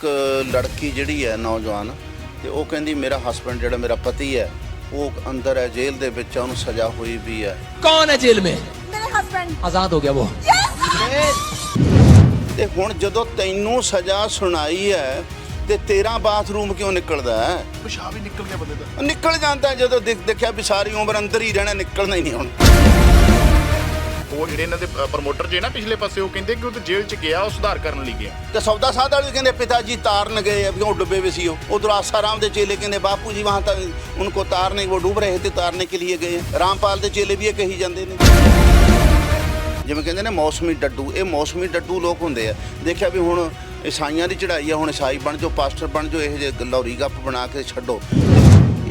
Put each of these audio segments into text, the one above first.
ਇੱਕ ਲੜਕੀ ਜਿਹੜੀ ਹੈ ਨੌਜਵਾਨ ਤੇ ਉਹ ਕਹਿੰਦੀ ਮੇਰਾ ਹਸਬੰਡ ਜਿਹੜਾ ਮੇਰਾ ਪਤੀ ਹੈ ਉਹ ਅੰਦਰ ਹੈ ਜੇਲ੍ਹ ਦੇ ਵਿੱਚ ਉਹਨੂੰ ਸਜ਼ਾ ਹੋਈ ਵੀ ਹੈ कौन है जेल में मेरे हस्बैंड आजाद हो गया वो ਤੇ ਹੁਣ ਜਦੋਂ ਤੈਨੂੰ ਸਜ਼ਾ ਸੁਣਾਈ ਹੈ ਤੇ ਤੇਰਾ ਬਾਥਰੂਮ ਕਿਉਂ ਨਿਕਲਦਾ ਹੈ ਪਿਸ਼ਾਬ ਹੀ ਨਿਕਲ ਗਿਆ ਬੰਦੇ ਦਾ ਨਿਕਲ ਜਾਂਦਾ ਜਦੋਂ ਦੇਖ- ਦੇਖਿਆ ਵੀ ਸਾਰੀ ਉਮਰ ਅੰਦਰ ਹੀ ਰਹਿਣਾ ਨਿਕਲਣਾ ਹੀ ਨਹੀਂ ਹੁਣ ਉਹ ਜਿਹੜੇ ਇਹਨਾਂ ਦੇ ਪ੍ਰਮੋਟਰ ਜੇ ਨਾ ਪਿਛਲੇ ਪਾਸੇ, ਉਹ ਕਹਿੰਦੇ ਕਿ ਉਹ ਤਾਂ ਜੇਲ੍ਹ 'ਚ ਗਿਆ, ਉਹ ਸੁਧਾਰ ਕਰਨ ਲਈ ਗਿਆ। ਤੇ ਸੌਦਾ ਸਾਧ ਵਾਲੇ ਕਹਿੰਦੇ, ਪਿਤਾ ਜੀ ਤਾਰਨ ਗਏ ਅਭੀ ਉਹ ਡੁੱਬੇ ਵੇ ਸੀ ਉਹ। ਉਧਰ ਆਸਾਰਾਮ ਦੇ ਚੇਲੇ ਕਹਿੰਦੇ, ਬਾਪੂ ਜੀ ਵਾਂ ਤਾਂ ਉਨਕੋ ਤਾਰਨੇ ਉਹ ਡੁੱਬ ਰਹੇ ਤੇ ਤਾਰਨੇ ਕੇ ਲਈ ਗਏ ਰਾਮਪਾਲ ਦੇ ਚੇਲੇ ਵੀ ਇਹ ਕਹੀ ਜਾਂਦੇ ਨੇ। ਜਿਵੇਂ ਕਹਿੰਦੇ ਨੇ ਮੌਸਮੀ ਡੱਡੂ, ਇਹ ਮੌਸਮੀ ਡੱਡੂ ਲੋਕ ਹੁੰਦੇ ਆ। ਦੇਖਿਆ ਵੀ ਹੁਣ ਈਸਾਈਆਂ ਦੀ ਚੜ੍ਹਾਈ ਆ, ਹੁਣ ਈਸਾਈ ਬਣ ਜਾਓ, ਪਾਸਟਰ ਬਣ ਜਾਓ, ਇਹ ਜੇ ਲੌਰੀ ਗੱਪ ਬਣਾ ਕੇ ਛੱਡੋ।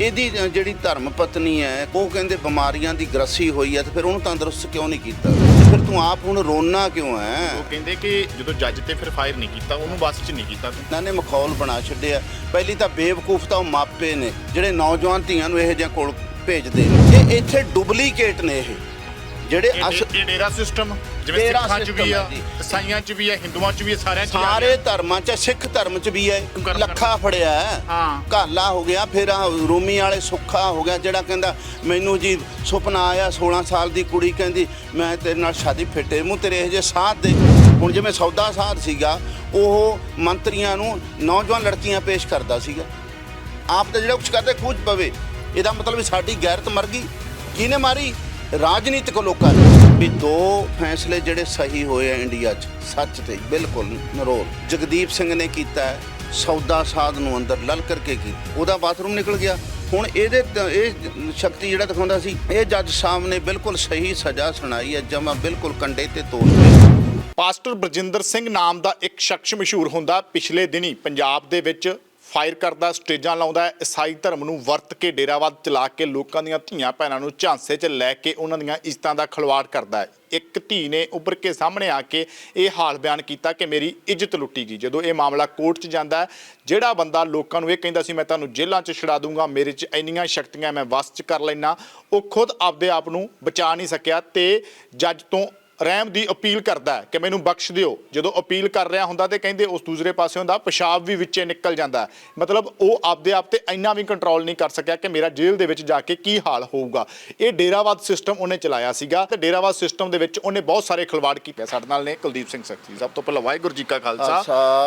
ਇਹਦੀ ਜਿਹੜੀ ਧਰਮ ਪਤਨੀ ਹੈ ਉਹ ਕਹਿੰਦੇ ਬਿਮਾਰੀਆਂ ਦੀ ਗ੍ਰਸੀ ਹੋਈ ਹੈ ਤੇ ਫਿਰ ਉਹਨੂੰ ਤੰਦਰੁਸਤ ਕਿਉਂ ਨਹੀਂ ਕੀਤਾ? ਫਿਰ ਤੂੰ ਆਪ ਹੁਣ ਰੋਣਾ ਕਿਉਂ ਹੈ? ਉਹ ਕਹਿੰਦੇ ਕਿ ਜਦੋਂ ਜੱਜ ਤੇ ਫਿਰ ਫਾਇਰ ਨਹੀਂ ਕੀਤਾ ਉਹਨੂੰ ਬੱਸ 'ਚ ਨਹੀਂ ਕੀਤਾ ਤੂੰ। ਇਹਨਾਂ ਨੇ ਮਖੌਲ ਬਣਾ ਛੱਡਿਆ। ਪਹਿਲੀ ਤਾਂ ਬੇਵਕੂਫ ਤਾਂ ਉਹ ਮਾਪੇ ਨੇ ਜਿਹੜੇ ਨੌਜਵਾਨ ਧੀਆਂ ਨੂੰ ਇਹੋ ਜਿਹਾ ਕੋਲ ਭੇਜਦੇ ਨੇ। ਇਹ ਇੱਥੇ ਡੁਪਲੀਕੇਟ ਨੇ ਇਹ। ਜਿਹੜੇ ਅਸ ਇਹ ਡੇਰਾ ਸਿਸਟਮ ਜਿਵੇਂ ਡੇਰਾ ਸਿੱਖਾਂ 'ਚ ਵੀ system ਆ ਹੈ ਜੀ। ਈਸਾਈਆਂ 'ਚ ਵੀ ਆ ਹਿੰਦੂਆਂ 'ਚ ਵੀ ਆ ਸਾਰਿਆਂ 'ਚ ਆ ਸਾਰੇ ਗਿਆ। ਧਰਮਾਂ 'ਚ ਸਿੱਖ ਧਰਮ 'ਚ ਵੀ ਹੈ ਕਰਮ ਲੱਖਾ ਫੜਿਆ ਹੈ। ਹਾਂ। ਕਾਲਾ ਹੋ ਗਿਆ ਫਿਰ ਆਹ ਰੂਮੀ ਵਾਲੇ ਸੁੱਖਾ ਹੋ ਗਿਆ ਜਿਹੜਾ ਕਹਿੰਦਾ ਮੈਨੂੰ ਜੀ ਸੁਪਨਾ ਆਇਆ 16 ਸਾਲ ਦੀ ਕੁੜੀ ਕਹਿੰਦੀ ਮੈਂ ਤੇਰੇ ਨਾਲ ਸ਼ਾਦੀ ਫਿੱਟੇ ਮੂੰਹ ਤੇਰੇ ਇਹ ਜੇ ਸਾਥ ਦੇ। ਹੁਣ ਜਿਵੇਂ ਸੌਦਾ ਸਾਧ ਸੀਗਾ ਉਹ ਮੰਤਰੀਆਂ ਨੂੰ ਨੌਜਵਾਨ ਲੜਕੀਆਂ ਪੇਸ਼ ਕਰਦਾ ਸੀਗਾ। ਆਪ ਤਾਂ ਜਿਹੜਾ ਕੁਝ ਕਰਦੇ ਖੂਜ ਪਵੇ। ਇਹਦਾ ਮਤਲਬ ਵੀ ਸਾਡੀ ਗੈਰਤ ਮਰ ਗਈ। ਕਿਹਨੇ ਮਾਰੀ? ਰਾਜਨੀਤਿਕ ਲੋਕਾਂ ਨੇ ਵੀ ਦੋ ਫੈਸਲੇ ਜਿਹੜੇ ਸਹੀ ਹੋਏ ਆ ਇੰਡੀਆ 'ਚ ਸੱਚ ਤੇ ਬਿਲਕੁਲ ਨਰੋਲ। ਜਗਦੀਪ ਸਿੰਘ ਨੇ ਕੀਤਾ ਹੈ, ਸੌਦਾ ਸਾਧ ਨੂੰ ਅੰਦਰ ਲਲ ਕਰਕੇ ਕੀ ਉਹਦਾ ਬਾਥਰੂਮ ਨਿਕਲ ਗਿਆ। ਹੁਣ ਇਹਦੇ ਤ- ਇਹ ਸ਼ਕਤੀ ਜਿਹੜਾ ਦਿਖਾਉਂਦਾ ਸੀ ਇਹ ਜੱਜ ਸਾਹਿਬ ਨੇ ਬਿਲਕੁਲ ਸਹੀ ਸਜ਼ਾ ਸੁਣਾਈ ਹੈ ਜਮਾ ਬਿਲਕੁਲ ਕੰਡੇ ਤੇ ਤੋਲ ਕੇ ਪਾਸਟਰ ਬਰਜਿੰਦਰ ਸਿੰਘ ਨਾਮ ਦਾ ਇੱਕ ਸ਼ਖਸ ਮਸ਼ਹੂਰ ਹੁੰਦਾ ਪਿਛਲੇ ਦਿਨੀ ਪੰਜਾਬ ਦੇ ਵਿੱਚ ਫਾਇਰ ਕਰਦਾ, ਸਟੇਜਾਂ ਲਾਉਂਦਾ ਹੈ ਈਸਾਈ ਧਰਮ ਨੂੰ ਵਰਤ ਕੇ ਡੇਰਾਵਾਦ ਚਲਾ ਕੇ ਲੋਕਾਂ ਦੀਆਂ ਧੀਆਂ ਭੈਣਾਂ ਨੂੰ ਝਾਂਸੇ 'ਚ ਲੈ ਕੇ ਉਹਨਾਂ ਦੀਆਂ ਇੱਜ਼ਤਾਂ ਦਾ ਖਿਲਵਾੜ ਕਰਦਾ ਹੈ। ਇੱਕ ਧੀ ਨੇ ਉੱਭਰ ਕੇ ਸਾਹਮਣੇ ਆ ਕੇ ਇਹ ਹਾਲ ਬਿਆਨ ਕੀਤਾ ਕਿ ਮੇਰੀ ਇੱਜ਼ਤ ਲੁੱਟੀ ਗਈ। ਜਦੋਂ ਇਹ ਮਾਮਲਾ ਕੋਰਟ 'ਚ ਜਾਂਦਾ ਜਿਹੜਾ ਬੰਦਾ ਲੋਕਾਂ ਨੂੰ ਇਹ ਕਹਿੰਦਾ ਸੀ, ਮੈਂ ਤੁਹਾਨੂੰ ਜੇਲ੍ਹਾਂ 'ਚ ਛੁਡਾ ਦੂੰਗਾ, ਮੇਰੇ 'ਚ ਇੰਨੀਆਂ ਸ਼ਕਤੀਆਂ, ਮੈਂ ਵਸ 'ਚ ਕਰ ਲੈਣਾ ਉਹ ਖੁਦ ਆਪਦੇ ਆਪ ਨੂੰ ਬਚਾ ਨਹੀਂ ਸਕਿਆ ਤੇ ਜੱਜ ਤੋਂ ਰਹਿਮ ਦੀ ਅਪੀਲ ਕਰਦਾ ਹੈ ਕਿ ਮੈਨੂੰ ਬਖਸ਼ ਦਿਓ। ਜਦੋਂ ਅਪੀਲ ਕਰ ਰਿਹਾ ਹੁੰਦਾ ਤੇ ਕਹਿੰਦੇ ਉਸ ਦੂਸਰੇ ਪਾਸੇ ਹੁੰਦਾ ਪਿਸ਼ਾਬ ਵੀ ਵਿੱਚੇ ਨਿਕਲ ਜਾਂਦਾ। ਮਤਲਬ ਉਹ ਆਪਦੇ ਆਪ ਤੇ ਇੰਨਾ ਵੀ ਕੰਟਰੋਲ ਨਹੀਂ ਕਰ ਸਕਿਆ ਕਿ ਮੇਰਾ ਜੇਲ੍ਹ ਦੇ ਵਿੱਚ ਜਾ ਕੇ ਕੀ ਹਾਲ ਹੋਊਗਾ। ਇਹ ਡੇਰਾਵਾਦ ਸਿਸਟਮ ਉਹਨੇ ਚਲਾਇਆ ਸੀਗਾ ਤੇ ਡੇਰਾਵਾਦ ਸਿਸਟਮ ਦੇ ਵਿੱਚ ਉਹਨੇ ਬਹੁਤ ਸਾਰੇ ਖਿਲਵਾੜ ਕੀਤੇ ਸਾਡੇ ਨਾਲ ਨੇ ਕੁਲਦੀਪ ਸਿੰਘ ਸਖਤੀ। ਸਭ ਤੋਂ ਪਹਿਲਾਂ ਵਾਹਿਗੁਰੂ ਜੀ ਕਾ ਖਾਲਸਾ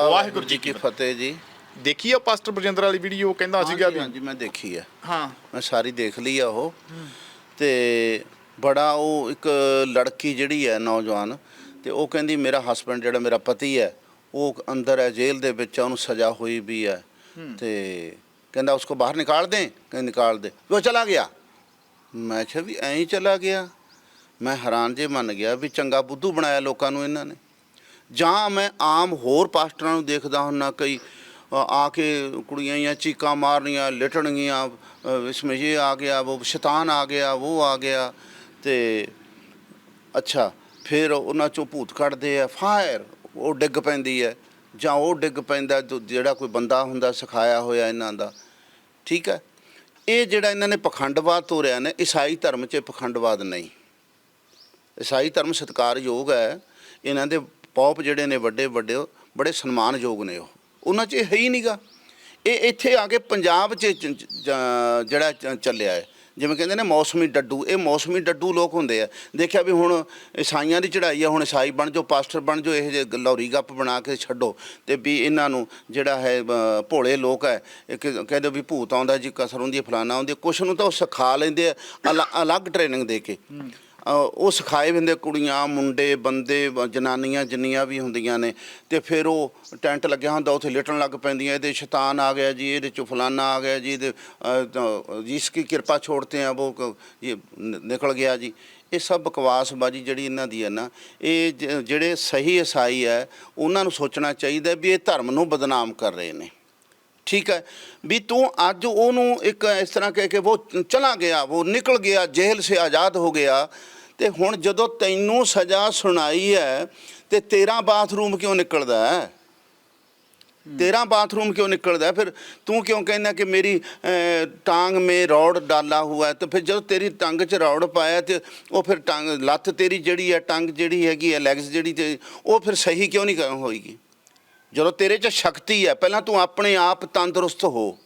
ਵਾਹਿਗੁਰੂ ਜੀ ਕੀ ਫਤਿਹ। ਜੀ। ਦੇਖੀ ਆ ਪਾਸਟਰ ਬਰਜਿੰਦਰ ਵਾਲੀ ਵੀਡੀਓ ਕਹਿੰਦਾ ਸੀਗਾ ਵੀ ਹਾਂਜੀ ਮੈਂ ਦੇਖੀ ਹੈ ਹਾਂ। ਮੈਂ ਸਾਰੀ ਦੇਖ ਲਈ ਆ ਉਹ। ਤੇ ਬੜਾ ਉਹ ਇੱਕ ਲੜਕੀ ਜਿਹੜੀ ਹੈ ਨੌਜਵਾਨ ਤੇ ਉਹ ਕਹਿੰਦੀ ਮੇਰਾ ਹਸਬੰਡ ਜਿਹੜਾ ਮੇਰਾ ਪਤੀ ਹੈ ਉਹ ਅੰਦਰ ਹੈ ਜੇਲ੍ਹ ਦੇ ਵਿੱਚ ਉਹਨੂੰ ਸਜ਼ਾ ਹੋਈ ਵੀ ਹੈ। ਤੇ ਕਹਿੰਦਾ ਉਸਕੋ ਬਾਹਰ ਨਿਕਾਲ ਦੇ? ਕਹਿੰਦੇ ਨਿਕਾਲ ਦੇ। ਉਹ ਚਲਾ ਗਿਆ। ਮੈਂ ਕਿਹਾ ਵੀ ਐਂ ਹੀ ਚਲਾ ਗਿਆ। ਮੈਂ ਹੈਰਾਨ ਜੇ ਮੰਨ ਗਿਆ ਵੀ ਚੰਗਾ ਬੁੱਧੂ ਬਣਾਇਆ ਲੋਕਾਂ ਨੂੰ ਇਹਨਾਂ ਨੇ। ਜਾਂ ਮੈਂ ਆਮ ਹੋਰ ਪਾਸਟਰਾਂ ਨੂੰ ਦੇਖਦਾ ਹੁੰਨਾ ਕਈ ਆ ਕੇ ਕੁੜੀਆਂ ਜਾਂ ਚੀਕਾਂ ਮਾਰਨੀਆਂ ਲਿਟਣਗੀਆਂ ਅ, ਇਸਮੇ ਇਹ ਆ ਗਿਆ ਉਹ ਸ਼ੈਤਾਨ ਆ ਗਿਆ ਉਹ ਆ ਗਿਆ। ਤੇ ਅੱਛਾ, ਫਿਰ ਉਹਨਾਂ ਚੋਂ ਭੂਤ ਕੱਢਦੇ ਆ ਫਾਇਰ ਉਹ ਡਿੱਗ ਪੈਂਦੀ ਹੈ। ਜਾਂ ਉਹ ਡਿੱਗ ਪੈਂਦਾ, ਜੋ ਜਿਹੜਾ ਕੋਈ ਬੰਦਾ ਹੁੰਦਾ, ਸਿਖਾਇਆ ਹੋਇਆ ਇਹਨਾਂ ਦਾ। ਠੀਕ ਹੈ? ਇਹ ਜਿਹੜਾ ਇਹਨਾਂ ਨੇ ਪਖੰਡਵਾਦ ਤੋਰਿਆ ਨੇ, ਈਸਾਈ ਧਰਮ 'ਚ ਇਹ ਪਖੰਡਵਾਦ ਨਹੀਂ। ਈਸਾਈ ਧਰਮ ਸਤਿਕਾਰਯੋਗ ਹੈ। ਇਹਨਾਂ ਦੇ ਪੌਪ ਜਿਹੜੇ ਨੇ ਵੱਡੇ ਵੱਡੇ, ਬੜੇ ਸਨਮਾਨਯੋਗ ਨੇ ਉਹ। ਉਹਨਾਂ 'ਚ ਹੈ ਹੀ ਨਹੀਂਗਾ ਇਹ ਇੱਥੇ ਆ ਕੇ ਪੰਜਾਬ 'ਚ ਜਿਹੜਾ ਚ- ਚੱਲਿਆ ਹੈ। ਜਿਵੇਂ ਕਹਿੰਦੇ ਨੇ ਮੌਸਮੀ ਡੱਡੂ, ਇਹ ਮੌਸਮੀ ਡੱਡੂ ਲੋਕ ਹੁੰਦੇ ਆ। ਦੇਖਿਆ ਵੀ ਹੁਣ ਈਸਾਈਆਂ ਦੀ ਚੜ੍ਹਾਈ ਆ, ਹੁਣ ਈਸਾਈ ਬਣ ਜਾਓ, ਪਾਸਟਰ ਬਣ ਜਾਓ, ਇਹ ਜੇ ਲੌਰੀ ਗੱਪ ਬਣਾ ਕੇ ਛੱਡੋ, ਤੇ ਵੀ ਇਹਨਾਂ ਨੂੰ ਜਿਹੜਾ ਹੈ ਭੋਲੇ ਲੋਕ ਹੈ, ਇਹ ਕਹਿੰਦੇ ਵੀ ਭੂਤ ਆਉਂਦਾ ਜੀ, ਕਸਰ ਹੁੰਦੀ ਹੈ ਫਲਾਣਾ ਹੁੰਦੀ ਹੈ, ਕੁਛ ਨੂੰ ਤਾਂ ਉਹ ਸਿਖਾ ਲੈਂਦੇ ਆ, ਅਲ- ਅਲੱਗ ਟ੍ਰੇਨਿੰਗ ਦੇ ਕੇ। ਉਹ ਸਿਖਾਏ ਹੁੰਦੇ, ਕੁੜੀਆਂ, ਮੁੰਡੇ, ਬੰਦੇ ਜਨਾਨੀਆਂ ਜਿੰਨੀਆਂ ਵੀ ਹੁੰਦੀਆਂ ਨੇ, ਤੇ ਫਿਰ ਉਹ ਟੈਂਟ ਲੱਗਿਆ ਹੁੰਦਾ, ਉੱਥੇ ਲਿਟਣ ਲੱਗ ਪੈਂਦੀਆਂ, ਇਹਦੇ ਸ਼ੈਤਾਨ ਆ ਗਿਆ ਜੀ, ਇਹਦੇ ਚ ਫਲਾਨਾ ਆ ਗਿਆ ਜੀ, ਇਹਦੇ ਜਿਸ ਕੀ ਕਿਰਪਾ ਛੋੜਤੇ ਆ, ਉਹ ਇਹ ਨਿਕਲ ਗਿਆ ਜੀ। ਇਹ ਸਭ ਬਕਵਾਸਬਾਜੀ ਜਿਹੜੀ ਇਹਨਾਂ ਦੀ ਹੈ ਨਾ, ਇਹ ਜਿਹੜੇ ਸਹੀ ਈਸਾਈ ਹੈ, ਉਹਨਾਂ ਨੂੰ ਸੋਚਣਾ ਚਾਹੀਦਾ ਵੀ ਇਹ ਧਰਮ ਨੂੰ ਬਦਨਾਮ ਕਰ ਰਹੇ ਨੇ। ਠੀਕ ਹੈ? ਵੀ ਤੂੰ ਅੱਜ ਉਹਨੂੰ ਇੱਕ ਇਸ ਤਰ੍ਹਾਂ ਕਹਿ ਕੇ, ਉਹ ਚਲਾ ਗਿਆ, ਉਹ ਨਿਕਲ ਗਿਆ, ਜੇਲ੍ਹ ਸੇ ਆਜ਼ਾਦ ਹੋ ਗਿਆ ਤੇ ਹੁਣ ਜਦੋਂ ਤੈਨੂੰ ਸਜ਼ਾ ਸੁਣਾਈ ਹੈ, ਤੇ ਤੇਰਾ ਬਾਥਰੂਮ ਕਿਉਂ ਨਿਕਲਦਾ ਹੈ? ਤੇਰਾ ਬਾਥਰੂਮ ਕਿਉਂ ਨਿਕਲਦਾ ਫਿਰ ਤੂੰ ਕਿਉਂ ਕਹਿੰਦਾ ਕਿ ਮੇਰੀ ਟਾਂਗ ਮੇ ਰੌੜ ਡਾਲਾ ਹੁਆ ਹੈ? ਤੇ ਫਿਰ ਜਦੋਂ ਤੇਰੀ ਟੰਗ 'ਚ ਰੌੜ ਪਾਇਆ ਤੇ ਉਹ ਫਿਰ ਟੰਗ, ਲੱਤ ਤੇਰੀ ਜਿਹੜੀ ਹੈ, ਟੰਗ ਜਿਹੜੀ ਹੈਗੀ ਹੈ ਲੈਗਸ ਜਿਹੜੀ ਤੇ ਉਹ ਫਿਰ ਸਹੀ ਕਿਉਂ ਨਹੀਂ ਕ- ਹੋਏਗੀ? ਜਦੋਂ ਤੇਰੇ 'ਚ ਸ਼ਕਤੀ ਹੈ, ਪਹਿਲਾਂ ਤੂੰ ਆਪਣੇ ਆਪ ਤੰਦਰੁਸਤ ਹੋ।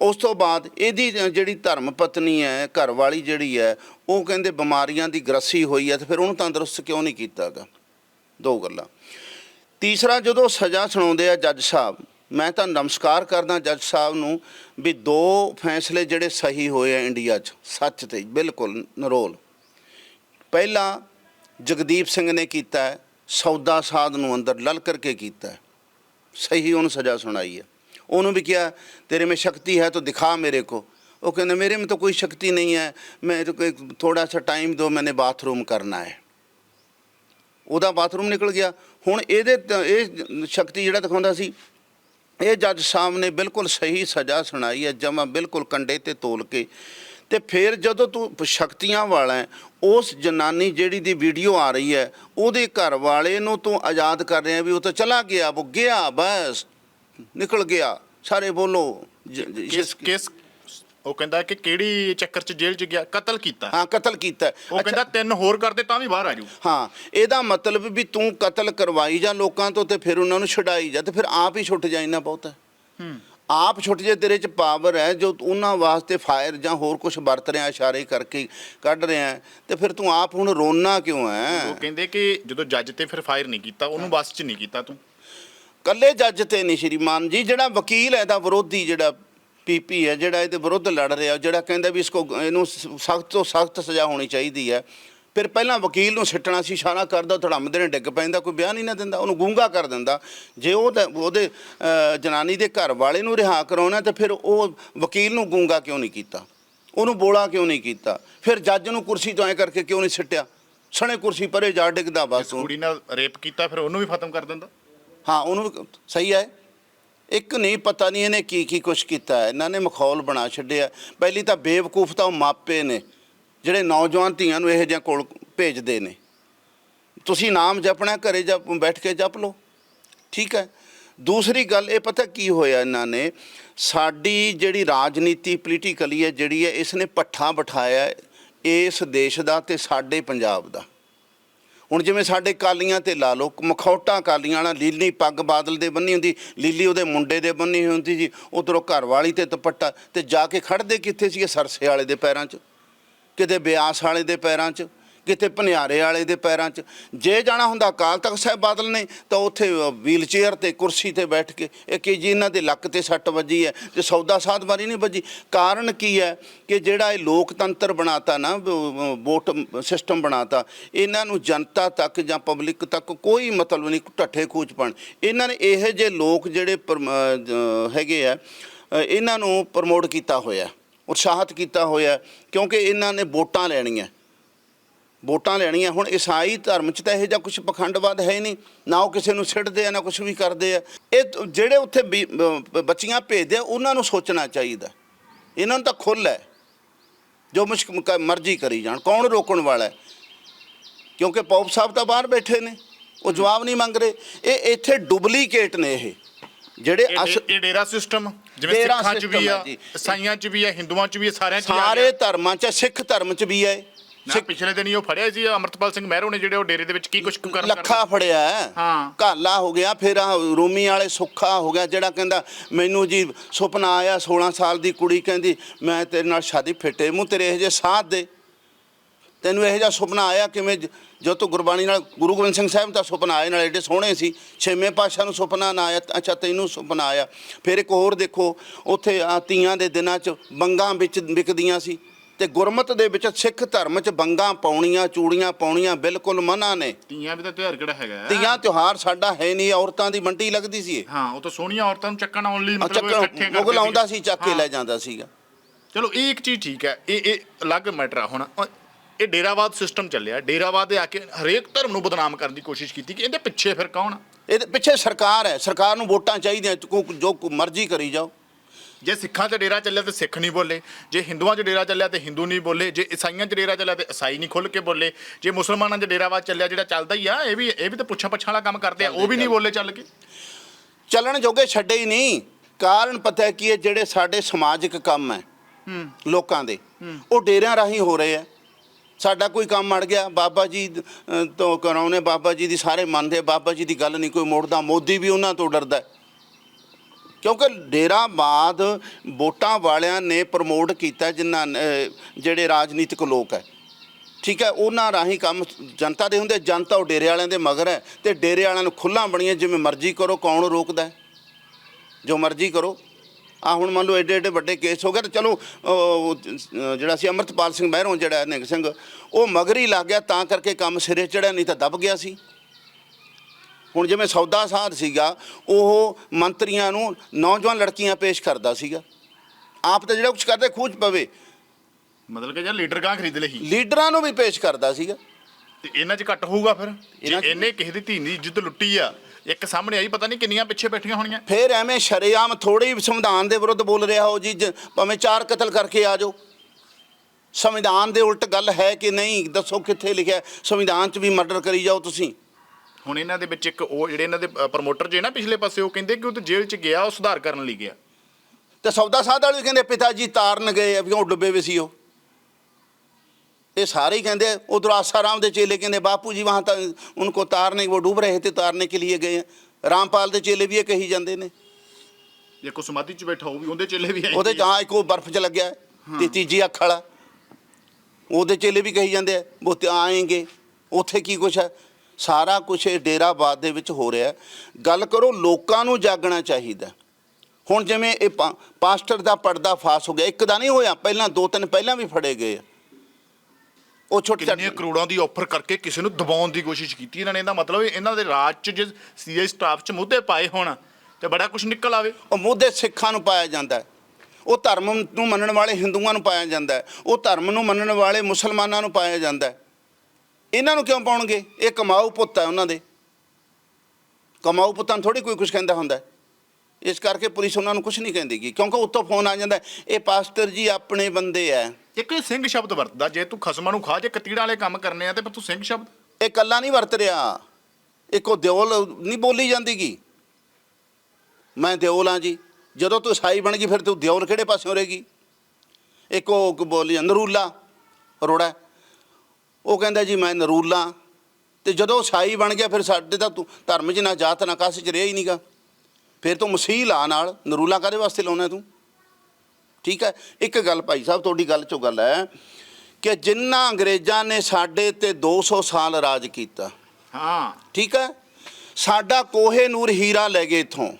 ਉਸ ਤੋਂ ਬਾਅਦ ਇਹਦੀ ਜਿਹੜੀ ਧਰਮ ਪਤਨੀ ਹੈ ਘਰ ਵਾਲੀ ਜਿਹੜੀ ਹੈ, ਉਹ ਕਹਿੰਦੇ ਬਿਮਾਰੀਆਂ ਦੀ ਗ੍ਰਸੀ ਹੋਈ ਹੈ ਤੇ ਫਿਰ ਉਹਨੂੰ ਤੰਦਰੁਸਤ ਕਿਉਂ ਨਹੀਂ ਕੀਤਾਗਾ ਦੋ ਗੱਲਾਂ। ਤੀਸਰਾ, ਜਦੋਂ ਸਜ਼ਾ ਸੁਣਾਉਂਦੇ ਆ ਜੱਜ ਸਾਹਿਬ, ਮੈਂ ਤਾਂ ਨਮਸਕਾਰ ਕਰਦਾ ਜੱਜ ਸਾਹਿਬ ਨੂੰ ਵੀ ਦੋ ਫੈਸਲੇ ਜਿਹੜੇ ਸਹੀ ਹੋਏ ਆ ਇੰਡੀਆ 'ਚ, ਸੱਚ ਤੇ, ਬਿਲਕੁਲ ਨਰੋਲ। ਪਹਿਲਾ ਜਗਦੀਪ ਸਿੰਘ ਨੇ ਕੀਤਾ ਸੌਦਾ ਸਾਧ ਨੂੰ ਅੰਦਰ ਲਲ ਕਰਕੇ ਕੀਤਾ ਸਹੀ ਉਹਨੂੰ ਸਜ਼ਾ ਸੁਣਾਈ ਹੈ। ਉਹਨੂੰ ਵੀ ਕਿਹਾ तेरे में शक्ति है तो दिखा मेरे को वो कहने मेरे में तो कोई शक्ति नहीं है मैं तो कोई थोड़ा सा टाइम दो मैंने बाथरूम करना है ਉਹਦਾ ਬਾਥਰੂਮ ਨਿਕਲ ਗਿਆ ਹੁਣ ਇਹਦੇ ਤ- ਇਹ ਸ਼ਕਤੀ ਜਿਹੜਾ ਦਿਖਾਉਂਦਾ ਸੀ ਇਹ ਜੱਜ ਸਾਹਿਬ ਨੇ ਬਿਲਕੁਲ ਸਹੀ ਸਜ਼ਾ ਸੁਣਾਈ ਹੈ ਜਮਾ ਬਿਲਕੁਲ ਕੰਡੇ ਤੇ ਤੋਲ ਕੇ ਤੇ ਫਿਰ ਜਦੋਂ ਤੂੰ ਸ਼ਕਤੀਆਂ ਵਾਲਾ ਹੈ, ਉਸ ਜਨਾਨੀ ਜਿਹੜੀ ਦੀ ਵੀਡੀਓ ਆ ਰਹੀ ਹੈ ਉਹਦੇ ਘਰ ਵਾਲੇ ਨੂੰ ਤੂੰ ਆਜ਼ਾਦ ਕਰ ਰਿਹਾ ਵੀ ਉਹ ਤਾਂ ਚਲਾ ਗਿਆ ਉਹ ਗਿਆ ਬਸ ਨਿਕਲ ਗਿਆ। ਸਾਰੇ ਬੋਲੋ ਜ- ਜ- ਕਿਸ ਉਹ ਕਹਿੰਦਾ ਕਿ ਕਿਹੜੀ ਚੱਕਰ 'ਚ ਜੇਲ੍ਹ 'ਚ ਗਿਆ? ਕਤਲ ਕੀਤਾ। ਹਾਂ ਕਤਲ ਕੀਤਾ। ਉਹ ਕਹਿੰਦਾ ਤਿੰਨ ਹੋਰ ਕਰਦੇ ਤਾਂ ਵੀ ਬਾਹਰ ਆ ਜੂ ਹਾਂ ਇਹਦਾ ਮਤਲਬ ਵੀ ਤੂੰ ਕਤਲ ਕਰਵਾਈ ਜਾ ਲੋਕਾਂ ਤੋਂ ਤੇ ਫਿਰ ਉਹਨਾਂ ਨੂੰ ਛੁਡਾਈ ਜਾ ਤੇ ਫਿਰ ਆਪ ਹੀ ਛੁੱਟ ਜਾ ਇੰਨਾ ਬਹੁਤ। ਹੈ। ਆਪ ਛੁੱਟ ਜੇ ਤੇਰੇ ਚ ਪਾਵਰ ਹੈ ਜੋ ਉਹਨਾਂ ਵਾਸਤੇ ਫਾਇਰ ਜਾਂ ਹੋਰ ਕੁਝ ਵਰਤ ਰਿਹਾ ਇਸ਼ਾਰੇ ਕਰਕੇ ਕੱਢ ਰਿਹਾ ਤੇ ਫਿਰ ਤੂੰ ਆਪ ਹੁਣ ਰੋਣਾ ਕਿਉਂ ਉਹ ਹੈ ਕਹਿੰਦੇ ਕਿ ਜਦੋਂ ਜੱਜ ਤੇ ਫਿਰ ਫਾਇਰ ਨਹੀਂ ਕੀਤਾ ਉਹਨੂੰ ਬਸ 'ਚ ਨਹੀਂ ਕੀਤਾ ਤੂੰ। ਕੱਲੇ ਜੱਜ ਤੇ ਨਹੀਂ ਸ਼੍ਰੀਮਾਨ ਜੀ, ਜਿਹੜਾ ਵਕੀਲ ਹੈ ਦਾ ਵਿਰੋਧੀ ਜਿਹੜਾ ਪੀਪੀ ਹੈ, ਜਿਹੜਾ ਇਹਦੇ ਵਿਰੁੱਧ ਲੜ ਰਿਹਾ, ਜਿਹੜਾ ਕਹਿੰਦਾ ਵੀ ਇਸ ਇਸਕੋ ਇਹਨੂੰ ਸਖਤ ਤੋਂ ਸਖਤ ਸਜ਼ਾ ਹੋਣੀ ਚਾਹੀਦੀ ਹੈ। ਫਿਰ ਪਹਿਲਾਂ ਵਕੀਲ ਨੂੰ ਸਿੱਟਣਾ ਸੀ, ਇਸ਼ਾਰਾ ਕਰਦਾ ਧੜਮਦੇ ਨੇ, ਡਿੱਗ ਪੈਂਦਾ, ਕੋਈ ਬਿਆਨ ਹੀ ਨਾ ਦਿੰਦਾ, ਉਹਨੂੰ ਗੂੰਗਾ ਕਰ ਦਿੰਦਾ। ਜੇ ਉਹ ਤਾਂ ਉਹਦੇ ਜਨਾਨੀ ਦੇ ਘਰ ਵਾਲੇ ਨੂੰ ਰਿਹਾ ਕਰਾਉਣਾ, ਤਾਂ ਫਿਰ ਉਹ ਵਕੀਲ ਨੂੰ ਗੂੰਗਾ ਕਿਉਂ ਨਹੀਂ ਕੀਤਾ? ਉਹਨੂੰ ਬੋਲਾ ਕਿਉਂ ਨਹੀਂ ਕੀਤਾ? ਫਿਰ ਜੱਜ ਨੂੰ ਕੁਰਸੀ ਤੋਂ ਐ ਕਰਕੇ ਕਿਉਂ ਨਹੀਂ ਸਿੱਟਿਆ? ਸਣੇ ਕੁਰਸੀ ਪਰੇ ਜਾ ਡਿੱਗਦਾ ਬਸ। ਕੁੜੀ ਨਾਲ ਰੇਪ ਕੀਤਾ, ਫਿਰ ਉਹਨੂੰ ਵੀ ਖਤਮ ਕਰ ਦਿੰਦਾ? ਹਾਂ, ਉਹਨੂੰ ਵੀ ਸਹੀ ਹੈ। ਇੱਕ ਨਹੀਂ, ਪਤਾ ਨਹੀਂ ਇਹਨੇ ਕੀ ਕੀ ਕੁਛ ਕੀਤਾ ਹੈ। ਇਹਨਾਂ ਨੇ ਮਖੌਲ ਬਣਾ ਛੱਡਿਆ। ਪਹਿਲੀ ਤਾਂ ਬੇਵਕੂਫ ਤਾਂ ਉਹ ਮਾਪੇ ਨੇ, ਜਿਹੜੇ ਨੌਜਵਾਨ ਧੀਆਂ ਨੂੰ ਇਹੋ ਜਿਹਾ ਕੋਲ ਭੇਜਦੇ ਨੇ। ਤੁਸੀਂ ਨਾਮ ਜਪਣਾ, ਘਰੇ ਜਪ, ਬੈਠ ਕੇ ਜਪ ਲਓ। ਠੀਕ ਹੈ। ਦੂਸਰੀ ਗੱਲ, ਇਹ ਪਤਾ ਕੀ ਹੋਇਆ ਇਹਨਾਂ ਨੇ? ਸਾਡੀ ਜਿਹੜੀ ਰਾਜਨੀਤੀ ਪੋਲੀਟੀਕਲੀ ਹੈ ਜਿਹੜੀ ਹੈ ਇਸ ਨੇ ਪੱਠਾ ਬਿਠਾਇਆ ਇਸ ਦੇਸ਼ ਦਾ ਤੇ ਸਾਡੇ ਪੰਜਾਬ ਦਾ। ਹੁਣ ਜਿਵੇਂ ਸਾਡੇ ਕਾਲੀਆਂ ਤੇ ਲਾ ਲਓ, ਮਖੌਟਾਂ ਕਾਲੀਆਂ ਨਾਲ ਲੀਲੀ ਪੱਗ ਬਾਦਲ ਦੇ ਬੰਨੀ ਹੁੰਦੀ, ਲੀਲੀ ਉਹਦੇ ਮੁੰਡੇ ਦੇ ਬੰਨੀ ਹੁੰਦੀ ਜੀ, ਉਧਰੋਂ ਘਰ ਵਾਲੀ ਤੇ ਦੁਪੱਟਾ, ਤੇ ਜਾ ਕੇ ਖੜਦੇ ਕਿੱਥੇ ਸੀ ਸਰਸੇ ਵਾਲੇ ਦੇ ਪੈਰਾਂ 'ਚ? ਕਿਤੇ ਬਿਆਸ ਵਾਲੇ ਦੇ ਪੈਰਾਂ 'ਚ? ਕਿਤੇ ਭਨਿਆਰੇ ਵਾਲੇ ਦੇ ਪੈਰਾਂ 'ਚ। ਜੇ ਜਾਣਾ ਹੁੰਦਾ ਅਕਾਲ ਤਖਤ ਸਾਹਿਬ ਬਾਦਲ ਨੇ, ਤਾਂ ਉੱਥੇ ਵੀਲ ਚੇਅਰ ਤੇ, ਕੁਰਸੀ ਤੇ ਬੈਠ ਕੇ ਇਹ ਕੀ ਜੀ ਇਹਨਾਂ ਦੇ ਲੱਕ ਤੇ ਸੱਟ ਵੱਜੀ ਹੈ ਤੇ ਸੌਦਾ ਸਾਧ ਵਾਰੀ ਨਹੀਂ ਵੱਜੀ। ਕਾਰਨ ਕੀ ਹੈ ਕਿ ਜਿਹੜਾ ਇਹ ਲੋਕਤੰਤਰ ਬਣਾਤਾ ਨਾ ਵੋਟ ਸਿਸਟਮ ਬਣਾਤਾ, ਇਹਨਾਂ ਨੂੰ ਜਨਤਾ ਤੱਕ ਜਾਂ ਪਬਲਿਕ ਤੱਕ ਕੋਈ ਮਤਲਬ ਨਹੀਂ ਢੱਠੇ ਖੂਚਪਣ ਇਹਨਾਂ ਨੇ ਇਹੋ ਜਿਹੇ ਲੋਕ ਜਿਹੜੇ ਪ੍ਰਮ- ਹੈਗੇ ਆ ਇਹਨਾਂ ਨੂੰ ਪ੍ਰਮੋਟ ਕੀਤਾ ਹੋਇਆ, ਉਤਸ਼ਾਹਿਤ ਕੀਤਾ ਹੋਇਆ, ਕਿਉਂਕਿ ਇਹਨਾਂ ਨੇ ਵੋਟਾਂ ਲੈਣੀਆਂ। ਵੋਟਾਂ ਲੈਣੀਆਂ ਹੁਣ ਈਸਾਈ ਧਰਮ 'ਚ ਤਾਂ ਇਹੋ ਜਿਹਾ ਕੁਝ ਪਖੰਡਵਾਦ ਹੈ ਨਹੀਂ ਨਾ ਉਹ ਕਿਸੇ ਨੂੰ ਸਿੱਟਦੇ ਆ ਨਾ ਕੁਝ ਵੀ ਕਰਦੇ ਆ। ਇਹ ਜਿਹੜੇ ਉੱਥੇ ਬੱਚੀਆਂ ਭੇਜਦੇ ਆ ਉਹਨਾਂ ਨੂੰ ਸੋਚਣਾ ਚਾਹੀਦਾ। ਇਹਨਾਂ ਨੂੰ ਤਾਂ ਖੁੱਲ੍ਹ ਹੈ। ਜੋ ਮੁਸ਼ਕ ਮਰਜ਼ੀ ਕਰੀ ਜਾਣ ਕੌਣ ਰੋਕਣ ਵਾਲਾ ਹੈ? ਕਿਉਂਕਿ ਪੌਪ ਸਾਹਿਬ ਤਾਂ ਬਾਹਰ ਬੈਠੇ ਨੇ ਉਹ ਜਵਾਬ ਨਹੀਂ ਮੰਗ ਰਹੇ। ਇਹ ਇੱਥੇ ਡੁਪਲੀਕੇਟ ਨੇ ਇਹ ਜਿਹੜੇ ਇਹ ਡੇਰਾ ਸਿਸਟਮ ਜਿਵੇਂ ਸਿੱਖਾਂ 'ਚ ਵੀ ਆ ਜੀ। ਈਸਾਈਆਂ 'ਚ ਵੀ ਆ ਹਿੰਦੂਆਂ 'ਚ ਵੀ ਆ ਸਾਰਿਆਂ 'ਚ ਆ ਸਾਰੇ। ਧਰਮਾਂ 'ਚ ਸਿੱਖ ਧਰਮ 'ਚ ਵੀ ਹੈ ਨਾ ਪਿਛਲੇ ਦਿਨ ਹੀ ਉਹ ਫੜਿਆ ਸੀ ਅਮਰਤਪਾਲ ਸਿੰਘ ਮਹਿਰੋ ਨੇ ਜਿਹੜੇ ਉਹ ਡੇਰੇ ਦੇ ਵਿੱਚ ਕੀ ਕੁਝ ਕਰਨ ਲੱਖਾ ਫੜਿਆ ਹੈ। ਹਾਂ। ਕਾਲਾ ਹੋ ਗਿਆ ਫਿਰ ਆਹ ਰੂਮੀ ਵਾਲੇ ਸੁੱਖਾ ਹੋ ਗਿਆ ਜਿਹੜਾ ਕਹਿੰਦਾ ਮੈਨੂੰ ਜੀ ਸੁਪਨਾ ਆਇਆ 16 ਸਾਲ ਦੀ ਕੁੜੀ ਕਹਿੰਦੀ ਮੈਂ ਤੇਰੇ ਨਾਲ ਸ਼ਾਦੀ ਫਿੱਟੇ ਮੂੰਹ ਤੇਰੇ ਇਹ ਜੇ ਸਾਥ ਦੇ। ਤੈਨੂੰ ਇਹ ਜਿਹਾ ਸੁਪਨਾ ਆਇਆ ਕਿਵੇਂ ਜ- ਜੋ ਤੂੰ ਗੁਰਬਾਣੀ ਨਾਲ ਗੁਰੂ ਗੋਬਿੰਦ ਸਿੰਘ ਸਾਹਿਬ ਦਾ ਸੁਪਨਾ ਆਇਆ ਨਾਲ ਏਡੇ ਸੋਹਣੇ ਸੀ। ਛੇਵੇਂ ਪਾਤਸ਼ਾਹ ਨੂੰ ਸੁਪਨਾ ਨਾ ਆਇਆ ਅੱਛਾ ਤੈਨੂੰ ਸੁਪਨਾ ਆਇਆ। ਫਿਰ ਇੱਕ ਹੋਰ ਦੇਖੋ ਉੱਥੇ ਆ ਤੀਆਂ ਦੇ ਦਿਨਾਂ 'ਚ ਬੰਗਾਂ ਵਿੱਚ ਵਿਕਦੀਆਂ ਸੀ। ਤੇ ਗੁਰਮਤ ਦੇ ਵਿੱਚ ਸਿੱਖ ਧਰਮ 'ਚ ਬੰਗਾਂ ਪਾਉਣੀਆਂ ਚੂੜੀਆਂ ਪਾਉਣੀਆਂ ਬਿਲਕੁਲ ਮਨਾ ਨੇ ਤੀਆਂ ਵੀ ਤਾਂ ਤਿਉਹਾਰ ਕਿਹੜਾ ਹੈਗਾ। ਤੀਆਂ ਤਿਉਹਾਰ ਸਾਡਾ ਹੈ ਨਹੀਂ ਔਰਤਾਂ ਦੀ ਮੰਡੀ ਲੱਗਦੀ ਸੀ ਇਹ ਹਾਂ ਉਹ ਤਾਂ ਸੋਹਣੀਆਂ ਔਰਤਾਂ ਨੂੰ ਚੱਕਣ ਆਉਣ ਲਈ ਮਤਲਬ ਇਕੱਠੇ ਕਰਦੇ ਮੁਗਲ ਆਉਂਦਾ ਸੀ ਚੱਕ ਕੇ। ਲੈ ਜਾਂਦਾ ਸੀਗਾ ਚਲੋ ਇਹ ਇੱਕ ਚੀਜ਼ ਠੀਕ ਹੈ ਇਹ ਇਹ ਅਲੱਗ ਮੈਟਰ ਆ ਹੁਣ ਇਹ ਡੇਰਾਵਾਦ ਸਿਸਟਮ ਚੱਲਿਆ ਡੇਰਾਵਾਦ ਦੇ ਆ ਕੇ ਹਰੇਕ ਧਰਮ ਨੂੰ ਬਦਨਾਮ ਕਰਨ ਦੀ ਕੋਸ਼ਿਸ਼ ਕੀਤੀ ਕਿ ਇਹਦੇ ਪਿੱਛੇ ਫਿਰ ਕੌਣ? ਇਹਦੇ ਪਿੱਛੇ ਸਰਕਾਰ ਹੈ ਸਰਕਾਰ ਨੂੰ ਵੋਟਾਂ ਚਾਹੀਦੀਆਂ ਜੋ ਮਰਜ਼ੀ ਕਰੀ ਜਾਓ ਜੇ ਸਿੱਖਾਂ 'ਚ ਡੇਰਾ ਚੱਲਿਆ ਤੇ ਸਿੱਖ ਨਹੀਂ ਬੋਲੇ ਜੇ ਹਿੰਦੂਆਂ 'ਚ ਡੇਰਾ ਚੱਲਿਆ ਤੇ ਹਿੰਦੂ ਨਹੀਂ ਬੋਲੇ ਜੇ ਈਸਾਈਆਂ 'ਚ ਡੇਰਾ ਚੱਲਿਆ ਤੇ ਈਸਾਈ ਨਹੀਂ ਖੁੱਲ ਕੇ ਬੋਲੇ ਜੇ ਮੁਸਲਮਾਨਾਂ 'ਚ ਡੇਰਾਵਾਦ ਚੱਲਿਆ ਜਿਹੜਾ ਚੱਲਦਾ ਹੀ ਆ ਇਹ ਵੀ ਇਹ ਵੀ ਤਾਂ ਪੁੱਛਾਂ ਪੱਛਾਂ ਵਾਲਾ ਕੰਮ ਕਰਦੇ ਆ ਉਹ ਵੀ ਨਹੀਂ ਬੋਲੇ ਚੱਲ ਕੇ। ਚੱਲਣ ਜੋਗੇ ਛੱਡੇ ਹੀ ਨਹੀਂ ਕਾਰਨ ਪਤਾ ਹੈ ਕੀ ਹੈ ਜਿਹੜੇ ਸਾਡੇ ਸਮਾਜਿਕ ਕੰਮ ਹੈ ਲੋਕਾਂ ਦੇ ਉਹ ਡੇਰਿਆਂ ਰਾਹੀਂ ਹੋ ਰਹੇ ਆ। ਸਾਡਾ ਕੋਈ ਕੰਮ ਅੜ ਗਿਆ ਬਾਬਾ ਜੀ ਤੋਂ ਕਰਾਉਨੇ ਬਾਬਾ ਜੀ ਦੀ ਸਾਰੇ ਮੰਨਦੇ ਬਾਬਾ ਜੀ ਦੀ ਗੱਲ ਨਹੀਂ ਕੋਈ ਮੋੜਦਾ ਮੋਦੀ ਵੀ ਉਹਨਾਂ ਤੋਂ ਡਰਦਾ। ਕਿਉਂਕਿ ਡੇਰਾ ਬਾਦ ਵੋਟਾਂ ਵਾਲਿਆਂ ਨੇ ਪ੍ਰਮੋਟ ਕੀਤਾ ਜਿਨ੍ਹਾਂ ਨੇ, ਜਿਹੜੇ ਰਾਜਨੀਤਿਕ ਲੋਕ ਹੈ। ਠੀਕ ਹੈ ਉਹਨਾਂ ਰਾਹੀਂ ਕੰਮ ਜਨਤਾ ਦੇ ਹੁੰਦੇ ਜਨਤਾ ਉਹ ਡੇਰੇ ਵਾਲਿਆਂ ਦੇ ਮਗਰ ਹੈ ਤੇ ਡੇਰੇ ਵਾਲਿਆਂ ਨੂੰ ਖੁੱਲਾਂ ਬਣੀਆਂ ਜਿਵੇਂ ਮਰਜ਼ੀ ਕਰੋ ਕੌਣ ਰੋਕਦਾ ਹੈ? ਜੋ ਮਰਜ਼ੀ ਕਰੋ। ਆ ਹੁਣ ਮੰਨ ਲਓ ਐਡੇ ਐਡੇ ਵੱਡੇ ਕੇਸ ਹੋ ਗਏ ਤਾਂ ਚਲੋ ਜਿਹੜਾ ਸੀ ਅਮਰਤਪਾਲ ਸਿੰਘ ਮਹਿਰੋਂ ਜਿਹੜਾ ਨਿੰਗ ਸਿੰਘ ਉਹ ਮਗਰ ਹੀ ਲੱਗ ਗਿਆ ਤਾਂ ਕਰਕੇ ਕੰਮ ਸਿਰੇ ਚੜਿਆ ਨਹੀਂ ਤਾਂ ਦਬ ਗਿਆ ਸੀ। ਹੁਣ ਜਿਵੇਂ ਸੌਦਾ ਸਾਧ ਸੀਗਾ ਉਹ ਮੰਤਰੀਆਂ ਨੂੰ ਨੌਜਵਾਨ ਲੜਕੀਆਂ ਪੇਸ਼ ਕਰਦਾ ਸੀਗਾ। ਆਪ ਤਾਂ ਜਿਹੜਾ ਕੁਝ ਕਰਦੇ ਖੂਜ ਪਵੇ। ਮਤਲਬ ਕਿ ਜੇ ਲੀਡਰ ਗਾਂ ਖਰੀਦ ਲਈ ਲੀਡਰਾਂ ਨੂੰ ਵੀ ਪੇਸ਼ ਕਰਦਾ ਸੀਗਾ। ਤੇ ਇਹਨਾਂ 'ਚ ਘੱਟ ਹੋਊਗਾ ਫਿਰ? ਜੇ ਇਹਨਾਂ ਕਿਸੇ ਦੀ ਧੀ ਦੀ ਇੱਜ਼ਤ ਲੁੱਟੀ ਆ ਇੱਕ ਸਾਹਮਣੇ ਆਈ ਪਤਾ ਨਹੀਂ ਕਿੰਨੀਆਂ ਪਿੱਛੇ ਬੈਠੀਆਂ ਹੋਣੀਆਂ। ਫਿਰ ਐਵੇਂ ਸ਼ਰੇਆਮ ਥੋੜੀ ਸੰਵਿਧਾਨ ਦੇ ਵਿਰੁੱਧ ਬੋਲ ਰਿਹਾ ਹੋ ਜੀ ਭਾਵੇਂ ਚਾਰ ਕਤਲ ਕਰਕੇ ਆ ਜਾਓ। ਸੰਵਿਧਾਨ ਦੇ ਉਲਟ ਗੱਲ ਹੈ ਕਿ ਨਹੀਂ? ਦੱਸੋ ਕਿੱਥੇ ਲਿਖਿਆ? ਸੰਵਿਧਾਨ 'ਚ ਵੀ ਮਰਡਰ ਕਰੀ ਜਾਓ ਤੁਸੀਂ। ਹੁਣ ਇਹਨਾਂ ਦੇ ਵਿੱਚ ਇੱਕ ਉਹ ਜਿਹੜੇ ਇਹਨਾਂ ਦੇ ਪ੍ਰਮੋਟਰ ਜੇ ਨਾ ਪਿਛਲੇ ਪਾਸੇ ਉਹ ਕਹਿੰਦੇ ਕਿ ਉਹ ਤਾਂ ਜੇਲ੍ਹ 'ਚ ਗਿਆ ਉਹ ਸੁਧਾਰ ਕਰਨ ਲਈ ਗਿਆ। ਤੇ ਸੌਦਾ ਸਾਧ ਵਾਲੇ ਕਹਿੰਦੇ ਪਿਤਾ ਜੀ ਤਾਰਨ ਗਏ ਵੀ ਉਹ ਡੁੱਬੇ ਵੇ ਸੀ ਉਹ। ये सारे ही कहते उधर आसाराम के चेले कहते बापू जी वहाँ उनको तारने वो डूब रहे थे तारने के लिए गए रामपाल के चेले भी ये कही जाते ने ਜੇ ਕੋ ਸਮਾਧੀ ਚ ਬੈਠਾ ਉਹ ਵੀ ਉਹਦੇ ਚੇਲੇ ਵੀ ਆਏ ਉਹਦੇ ਜਾਂ ਇੱਕ ਉਹ ਬਰਫ਼ ਚ ਲੱਗਿਆ ਤੇ ਤੀਜੀ ਅੱਖ ਵਾਲਾ। ਉਹਦੇ ਚੇਲੇ ਵੀ ਕਹੀ ਜਾਂਦੇ ਆ ਉਹ ਆਏਗੇ ਉੱਥੇ ਕੀ ਕੁਛ ਹੈ ਸਾਰਾ ਕੁਝ ਇਹ ਡੇਰਾਬਾਦ ਦੇ ਵਿੱਚ ਹੋ ਰਿਹਾ। ਗੱਲ ਕਰੋ ਲੋਕਾਂ ਨੂੰ ਜਾਗਣਾ ਚਾਹੀਦਾ। ਹੁਣ ਜਿਵੇਂ ਇਹ ਪਾਸਟਰ ਦਾ ਪਰਦਾ ਫਾਸ ਹੋ ਗਿਆ ਇੱਕ ਦਾ ਨਹੀਂ ਹੋਇਆ ਪਹਿਲਾਂ ਦੋ ਤਿੰਨ ਪਹਿਲਾਂ ਵੀ ਫੜੇ ਗਏ। ਉਹ ਛੋਟੇ ਕਿੰਨੇ ਕਰੋੜਾਂ ਦੀ ਆਫਰ ਕਰਕੇ ਕਿਸੇ ਨੂੰ ਦਬਾਉਣ ਦੀ ਕੋਸ਼ਿਸ਼ ਕੀਤੀ ਇਹਨਾਂ ਨੇ ਇਹਦਾ ਮਤਲਬ ਇਹਨਾਂ ਦੇ ਰਾਜ 'ਚ ਜੇ ਸੀਆਈ ਸਟਾਫ 'ਚ ਮੁੱਦੇ ਪਾਏ ਹੋਣ ਤੇ ਬੜਾ ਕੁਝ ਨਿਕਲ ਆਵੇ ਉਹ ਮੁੱਦੇ ਸਿੱਖਾਂ ਨੂੰ ਪਾਇਆ ਜਾਂਦਾ ਉਹ ਧਰਮ ਨੂੰ ਮੰਨਣ ਵਾਲੇ ਹਿੰਦੂਆਂ ਨੂੰ ਪਾਇਆ ਜਾਂਦਾ ਉਹ ਧਰਮ ਨੂੰ ਮੰਨਣ ਵਾਲੇ ਮੁਸਲਮਾਨਾਂ ਨੂੰ ਪਾਇਆ ਜਾਂਦਾ ਇਹਨਾਂ ਨੂੰ ਕਿਉਂ ਪਾਉਣਗੇ? ਇਹ ਕਮਾਊ ਪੁੱਤ ਹੈ ਉਹਨਾਂ ਦੇ। ਕਮਾਊ ਪੁੱਤਾਂ ਨੂੰ ਥੋੜੀ ਕੋਈ ਕੁਝ ਕਹਿੰਦਾ ਹੁੰਦਾ। ਇਸ ਕਰਕੇ ਪੁਲਿਸ ਉਹਨਾਂ ਨੂੰ ਕੁਝ ਨਹੀਂ ਕਹਿੰਦੀਗੀ ਕਿਉਂਕਿ ਉੱਤੋਂ ਫੋਨ ਆ ਜਾਂਦਾ ਇਹ ਪਾਸਟਰ ਜੀ ਆਪਣੇ ਬੰਦੇ ਐ। ਇੱਕ ਸਿੰਘ ਸ਼ਬਦ ਵਰਤਦਾ ਜੇ ਤੂੰ ਖਸਮਾਂ ਨੂੰ ਖਾ ਜੇ ਕਤੀੜਾਂ ਵਾਲੇ ਕੰਮ ਕਰਨੇ ਆ ਤੇ ਫਿਰ ਤੂੰ ਸਿੰਘ ਸ਼ਬਦ? ਇਹ ਕੱਲਾ ਨਹੀਂ ਵਰਤ ਰਿਹਾ। ਇੱਕੋ ਦਿਓਲ ਨਹੀਂ ਬੋਲੀ ਜਾਂਦੀਗੀ ਮੈਂ ਦਿਓਲ ਹਾਂ ਜੀ ਜਦੋਂ ਤੂੰ ਸਾਈ ਬਣ ਗਈ ਫਿਰ ਤੂੰ ਦਿਓਲ ਕਿਹੜੇ ਪਾਸਿਓਂ ਰਹੇਗੀ ਇੱਕ ਉਹ ਬੋਲੀ ਨਰੂਲਾ ਅਰੋੜਾ ਉਹ ਕਹਿੰਦਾ ਜੀ ਮੈਂ ਨਰੂਲਾ ਤੇ ਜਦੋਂ ਸਾਈ ਬਣ ਗਿਆ ਫਿਰ ਸਾਡੇ ਤਾਂ ਤੂੰ ਧਰਮ 'ਚ ਨਾ ਜਾਤ ਨਾ ਕਾਸੇ 'ਚ ਰਿਹਾ ਹੀ ਨਹੀਂਗਾ ਫਿਰ ਤੂੰ ਮਸੀਹ ਲਾ ਨਾਲ। ਨਰੂਲਾ ਕਾਦੇ ਵਾਸਤੇ ਲਾਉਣਾ ਤੂੰ? ਠੀਕ ਹੈ। ਇੱਕ ਗੱਲ ਭਾਈ ਸਾਹਿਬ ਤੁਹਾਡੀ ਗੱਲ 'ਚੋਂ ਗੱਲ ਹੈ ਕਿ ਜਿੰਨਾ ਅੰਗਰੇਜ਼ਾਂ ਨੇ ਸਾਡੇ ਤੇ 200 ਸਾਲ ਰਾਜ ਕੀਤਾ। ਹਾਂ। ਠੀਕ ਹੈ। ਸਾਡਾ ਕੋਹੇ ਨੂਰ ਹੀਰਾ ਲੈ ਗਏ ਇਥੋਂ।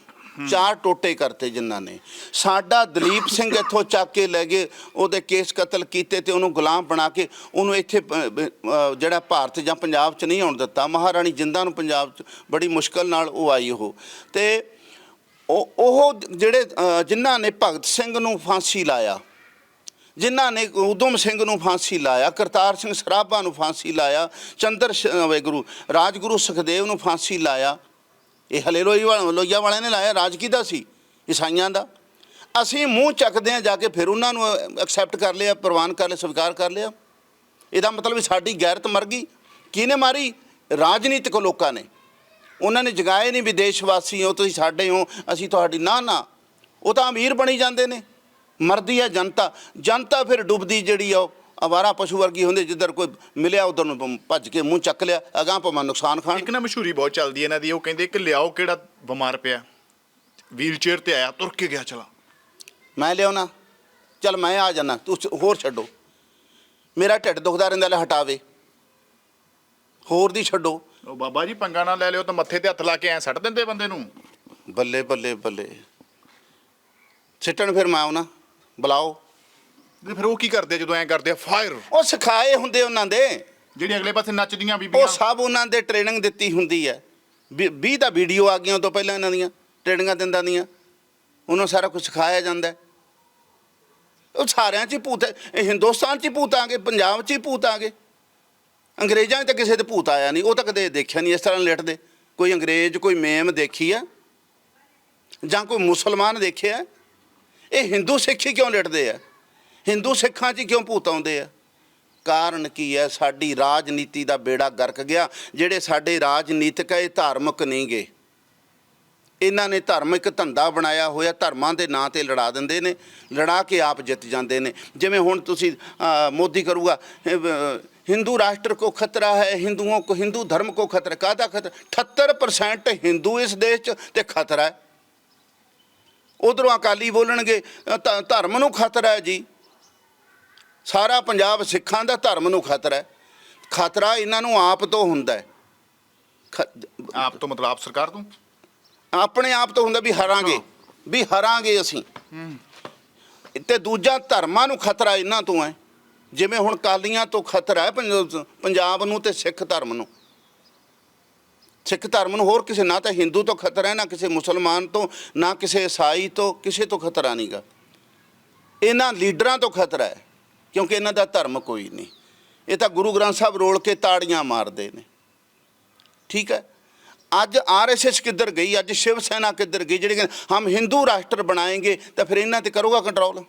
ਚਾਰ ਟੋਟੇ ਕਰਤੇ ਜਿਨ੍ਹਾਂ ਨੇ। ਸਾਡਾ ਦਲੀਪ ਸਿੰਘ ਇੱਥੋਂ ਚੱਕ ਕੇ ਲੈ ਗਏ, ਉਹਦੇ ਕੇਸ ਕਤਲ ਕੀਤੇ ਤੇ ਉਹਨੂੰ ਗੁਲਾਮ ਬਣਾ ਕੇ ਉਹਨੂੰ ਇੱਥੇ ਜਿਹੜਾ ਭਾਰਤ ਜਾਂ ਪੰਜਾਬ 'ਚ ਨਹੀਂ ਆਉਣ ਦਿੱਤਾ। ਮਹਾਰਾਣੀ ਜਿੰਦਾਂ ਨੂੰ ਪੰਜਾਬ 'ਚ ਬੜੀ ਮੁਸ਼ਕਲ ਨਾਲ ਉਹ ਆਈ ਉਹ। ਤੇ ਉਹ ਉਹ ਜਿਹੜੇ ਜਿਨ੍ਹਾਂ ਨੇ ਭਗਤ ਸਿੰਘ ਨੂੰ ਫਾਂਸੀ ਲਾਇਆ, ਜਿਨ੍ਹਾਂ ਨੇ ਉਦਮ ਸਿੰਘ ਨੂੰ ਫਾਂਸੀ ਲਾਇਆ, ਕਰਤਾਰ ਸਿੰਘ ਸਰਾਭਾ ਨੂੰ ਫਾਂਸੀ ਲਾਇਆ, ਚੰਦਰ ਸ਼- ਰਾਜਗੁਰੂ ਸੁਖਦੇਵ ਨੂੰ ਫਾਂਸੀ ਲਾਇਆ ਇਹ ਹਲੇ ਲੋਈ ਵਾਲਾ ਲੋਈਆ ਵਾਲਿਆਂ ਨੇ ਲਾਇਆ, ਰਾਜ ਕਿਹਦਾ ਸੀ? ਈਸਾਈਆਂ ਦਾ। ਅਸੀਂ ਮੂੰਹ ਚੱਕਦੇ ਆ ਜਾ ਕੇ ਫਿਰ ਉਹਨਾਂ ਨੂੰ ਐਕਸੈਪਟ ਕਰ ਲਿਆ, ਪ੍ਰਵਾਨ ਕਰ ਲਿਆ, ਸਵੀਕਾਰ ਕਰ ਲਿਆ। ਇਹਦਾ ਮਤਲਬ ਵੀ ਸਾਡੀ ਗੈਰਤ ਮਰ ਗਈ। ਕਿਹਨੇ ਮਾਰੀ? ਰਾਜਨੀਤਿਕ ਲੋਕਾਂ ਨੇ। ਉਹਨਾਂ ਨੇ ਜਗਾਏ ਨਹੀਂ ਵੀ ਦੇਸ਼ ਵਾਸੀ ਹੋ, ਤੁਸੀਂ ਸਾਡੇ ਹੋ, ਅਸੀਂ ਤੁਹਾਡੀ ਨਾ ਨਾ। ਉਹ ਤਾਂ ਅਮੀਰ ਬਣੀ ਜਾਂਦੇ ਨੇ। ਮਰਦੀ ਹੈ ਜਨਤਾ। ਜਨਤਾ ਫਿਰ ਡੁੱਬਦੀ ਜਿਹੜੀ ਆ ਉਹ। ਅਵਾਰਾ ਪਸ਼ੂ ਵਰਗੀ ਹੁੰਦੀ ਜਿੱਧਰ ਕੋਈ ਮਿਲਿਆ ਉਧਰ ਨੂੰ ਭੱਜ ਕੇ ਮੂੰਹ ਚੱਕ ਲਿਆ। ਅਗਾਂਹ ਭਾਵੇਂ ਨੁਕਸਾਨ ਖਾਣ। ਇੱਕ ਨਾ ਮਸ਼ਹੂਰੀ ਬਹੁਤ ਚੱਲਦੀ ਹੈ ਇਹਨਾਂ ਦੀ ਉਹ ਕਹਿੰਦੇ ਕਿ ਲਿਆਓ ਕਿਹੜਾ ਬਿਮਾਰ ਪਿਆ। ਵੀਲ ਚੇਅਰ ਤੇ ਆਇਆ ਤੁਰ ਕੇ ਗਿਆ ਚਲਾ। ਮੈਂ ਲਿਆਉਣਾ। ਚੱਲ ਮੈਂ ਆ ਜਾਣਾ ਤੂੰ ਹੋਰ ਛੱਡੋ। ਮੇਰਾ ਢਿੱਡ ਦੁਖਦਾ ਰਹਿੰਦਾ ਲੈ ਹਟਾਵੇ। ਹੋਰ ਦੀ ਛੱਡੋ। ਉਹ ਬਾਬਾ ਜੀ ਪੰਗਾ ਨਾ ਲੈ ਲਿਓ ਤਾਂ ਮੱਥੇ ਤੇ ਹੱਥ ਲਾ ਕੇ ਐ ਸੱਟ ਦਿੰਦੇ ਬੰਦੇ ਨੂੰ। ਬੱਲੇ ਬੱਲੇ ਬੱਲੇ। ਸਿੱਟਣ ਫਿਰ ਮੈਂ ਆਉਣਾ। ਬੁਲਾਓ। ਤੇ ਫਿਰ ਉਹ ਕੀ ਕਰਦੇ ਆ ਜਦੋਂ ਐ ਕਰਦੇ ਆ ਫਾਇਰ ਉਹ ਸਿਖਾਏ ਹੁੰਦੇ ਉਹਨਾਂ ਦੇ। ਜਿਹੜੀ ਅਗਲੇ ਪਾਸੇ ਨੱਚਦੀਆਂ ਉਹ ਬੀਬੀਆਂ ਸਭ ਉਹਨਾਂ ਦੇ ਟ੍ਰੇਨਿੰਗ ਦਿੱਤੀ ਹੁੰਦੀ ਹੈ 20 ਦਾ ਵੀਡੀਓ ਆ ਗਈਆਂ ਉਹ ਤੋਂ ਪਹਿਲਾਂ ਇਹਨਾਂ ਦੀਆਂ ਟ੍ਰੇਨਿੰਗਾਂ ਦਿੰਦਾਂ ਦੀਆਂ। ਉਹਨੂੰ ਸਾਰਾ ਕੁਝ ਸਿਖਾਇਆ ਜਾਂਦਾ ਹੈ। ਉਹ ਸਾਰਿਆਂ 'ਚ ਹੀ ਭੂਤ ਹੈ। ਇਹ ਹਿੰਦੁਸਤਾਨ 'ਚ ਹੀ ਭੂਤ ਆ ਗਏ ਪੰਜਾਬ 'ਚ ਹੀ ਭੂਤ ਆ ਗਏ। ਅੰਗਰੇਜ਼ਾਂ 'ਚ ਤਾਂ ਕਿਸੇ ਦੇ ਭੂਤ ਆਇਆ ਨਹੀਂ। ਉਹ ਤਾਂ ਕਦੇ ਦੇਖਿਆ ਨਹੀਂ ਇਸ ਤਰ੍ਹਾਂ ਲਿਟਦੇ ਕੋਈ ਅੰਗਰੇਜ਼ ਕੋਈ ਮੇਮ ਦੇਖੀ ਆ? ਜਾਂ ਕੋਈ ਮੁਸਲਮਾਨ ਦੇਖਿਆ? ਇਹ ਹਿੰਦੂ ਸਿੱਖ ਹੀ ਕਿਉਂ ਲਿਟਦੇ ਆ? ਹਿੰਦੂ ਸਿੱਖਾਂ 'ਚ ਕਿਉਂ ਭੂਤ ਆਉਂਦੇ ਆ? ਕਾਰਨ ਕੀ ਹੈ? ਸਾਡੀ ਰਾਜਨੀਤੀ ਦਾ ਬੇੜਾ ਗਰਕ ਗਿਆ। ਜਿਹੜੇ ਸਾਡੇ ਰਾਜਨੀਤਿਕ ਇਹ ਧਾਰਮਿਕ ਨਹੀਂ ਗਏ ਇਹਨਾਂ ਨੇ ਧਾਰਮਿਕ ਧੰਦਾ ਬਣਾਇਆ ਹੋਇਆ। ਧਰਮਾਂ ਦੇ ਨਾਂ ਤੇ ਲੜਾ ਦਿੰਦੇ ਨੇ। ਲੜਾ ਕੇ ਆਪ ਜਿੱਤ ਜਾਂਦੇ ਨੇ। ਜਿਵੇਂ ਹੁਣ ਤੁਸੀਂ ਮੋਦੀ ਕਰੂਗਾ। ਹਿੰਦੂ ਰਾਸ਼ਟਰ ਕੋ ਖਤਰਾ ਹੈ, ਹਿੰਦੂਆਂ ਕੋ, ਹਿੰਦੂ ਧਰਮ ਕੋ ਖਤਰਾ। ਕਾਹਦਾ ਖਤਰਾ? 78% ਹਿੰਦੂ ਇਸ ਦੇਸ਼ 'ਚ ਤੇ ਖਤਰਾ ਹੈ। ਉਧਰੋਂ ਅਕਾਲੀ ਬੋਲਣਗੇ ਧਰਮ ਨੂੰ ਖਤਰਾ ਹੈ ਜੀ। ਸਾਰਾ ਪੰਜਾਬ ਸਿੱਖਾਂ ਦਾ ਧਰਮ ਨੂੰ ਖਤਰਾ ਹੈ। ਖਤਰਾ ਇਹਨਾਂ ਨੂੰ ਆਪ ਤੋਂ ਹੁੰਦਾ ਹੈ। ਆਪ ਤੋਂ ਮਤਲਬ ਆਪ ਸਰਕਾਰ ਤੋਂ? ਆਪਣੇ ਆਪ ਤੋਂ ਹੁੰਦਾ ਵੀ ਹਰਾਂਗੇ। ਵੀ ਹਰਾਂਗੇ ਅਸੀਂ। ਤੇ ਦੂਜਾ ਧਰਮਾਂ ਨੂੰ ਖਤਰਾ ਇਹਨਾਂ ਤੋਂ ਹੈ। ਜਿਵੇਂ ਹੁਣ ਕਾਲੀਆਂ ਤੋਂ ਖਤਰਾ ਹੈ ਪੰਜ- ਪੰਜਾਬ ਨੂੰ ਤੇ ਸਿੱਖ ਧਰਮ ਨੂੰ। ਸਿੱਖ ਧਰਮ ਨੂੰ ਹੋਰ ਕਿਸੇ ਨਾ ਤਾਂ ਹਿੰਦੂ ਤੋਂ ਖਤਰਾ ਹੈ ਨਾ ਕਿਸੇ ਮੁਸਲਮਾਨ ਤੋਂ ਨਾ ਕਿਸੇ ਈਸਾਈ ਤੋਂ ਕਿਸੇ ਤੋਂ ਖਤਰਾ ਨਹੀਂਗਾ ਇਹਨਾਂ ਲੀਡਰਾਂ ਤੋਂ ਖਤਰਾ ਹੈ। ਕਿਉਂਕਿ ਇਹਨਾਂ ਦਾ ਧਰਮ ਕੋਈ ਨਹੀਂ। ਇਹ ਤਾਂ ਗੁਰੂ ਗ੍ਰੰਥ ਸਾਹਿਬ ਰੋਲ ਕੇ ਤਾੜੀਆਂ ਮਾਰਦੇ ਨੇ। ਠੀਕ ਹੈ? ਅੱਜ ਆਰਐਸਐਸ ਕਿੱਧਰ ਗਈ? ਅੱਜ ਸ਼ਿਵ ਸੈਨਾ ਕਿੱਧਰ ਗਈ? ਜਿਹੜੇ ਕਹਿੰਦੇ, ਹਮ ਹਿੰਦੂ ਰਾਸ਼ਟਰ ਬਣਾਏਗੇ, ਤਾਂ ਫਿਰ ਇਹਨਾਂ ਤੇ ਕਰੂਗਾ ਕੰਟਰੋਲ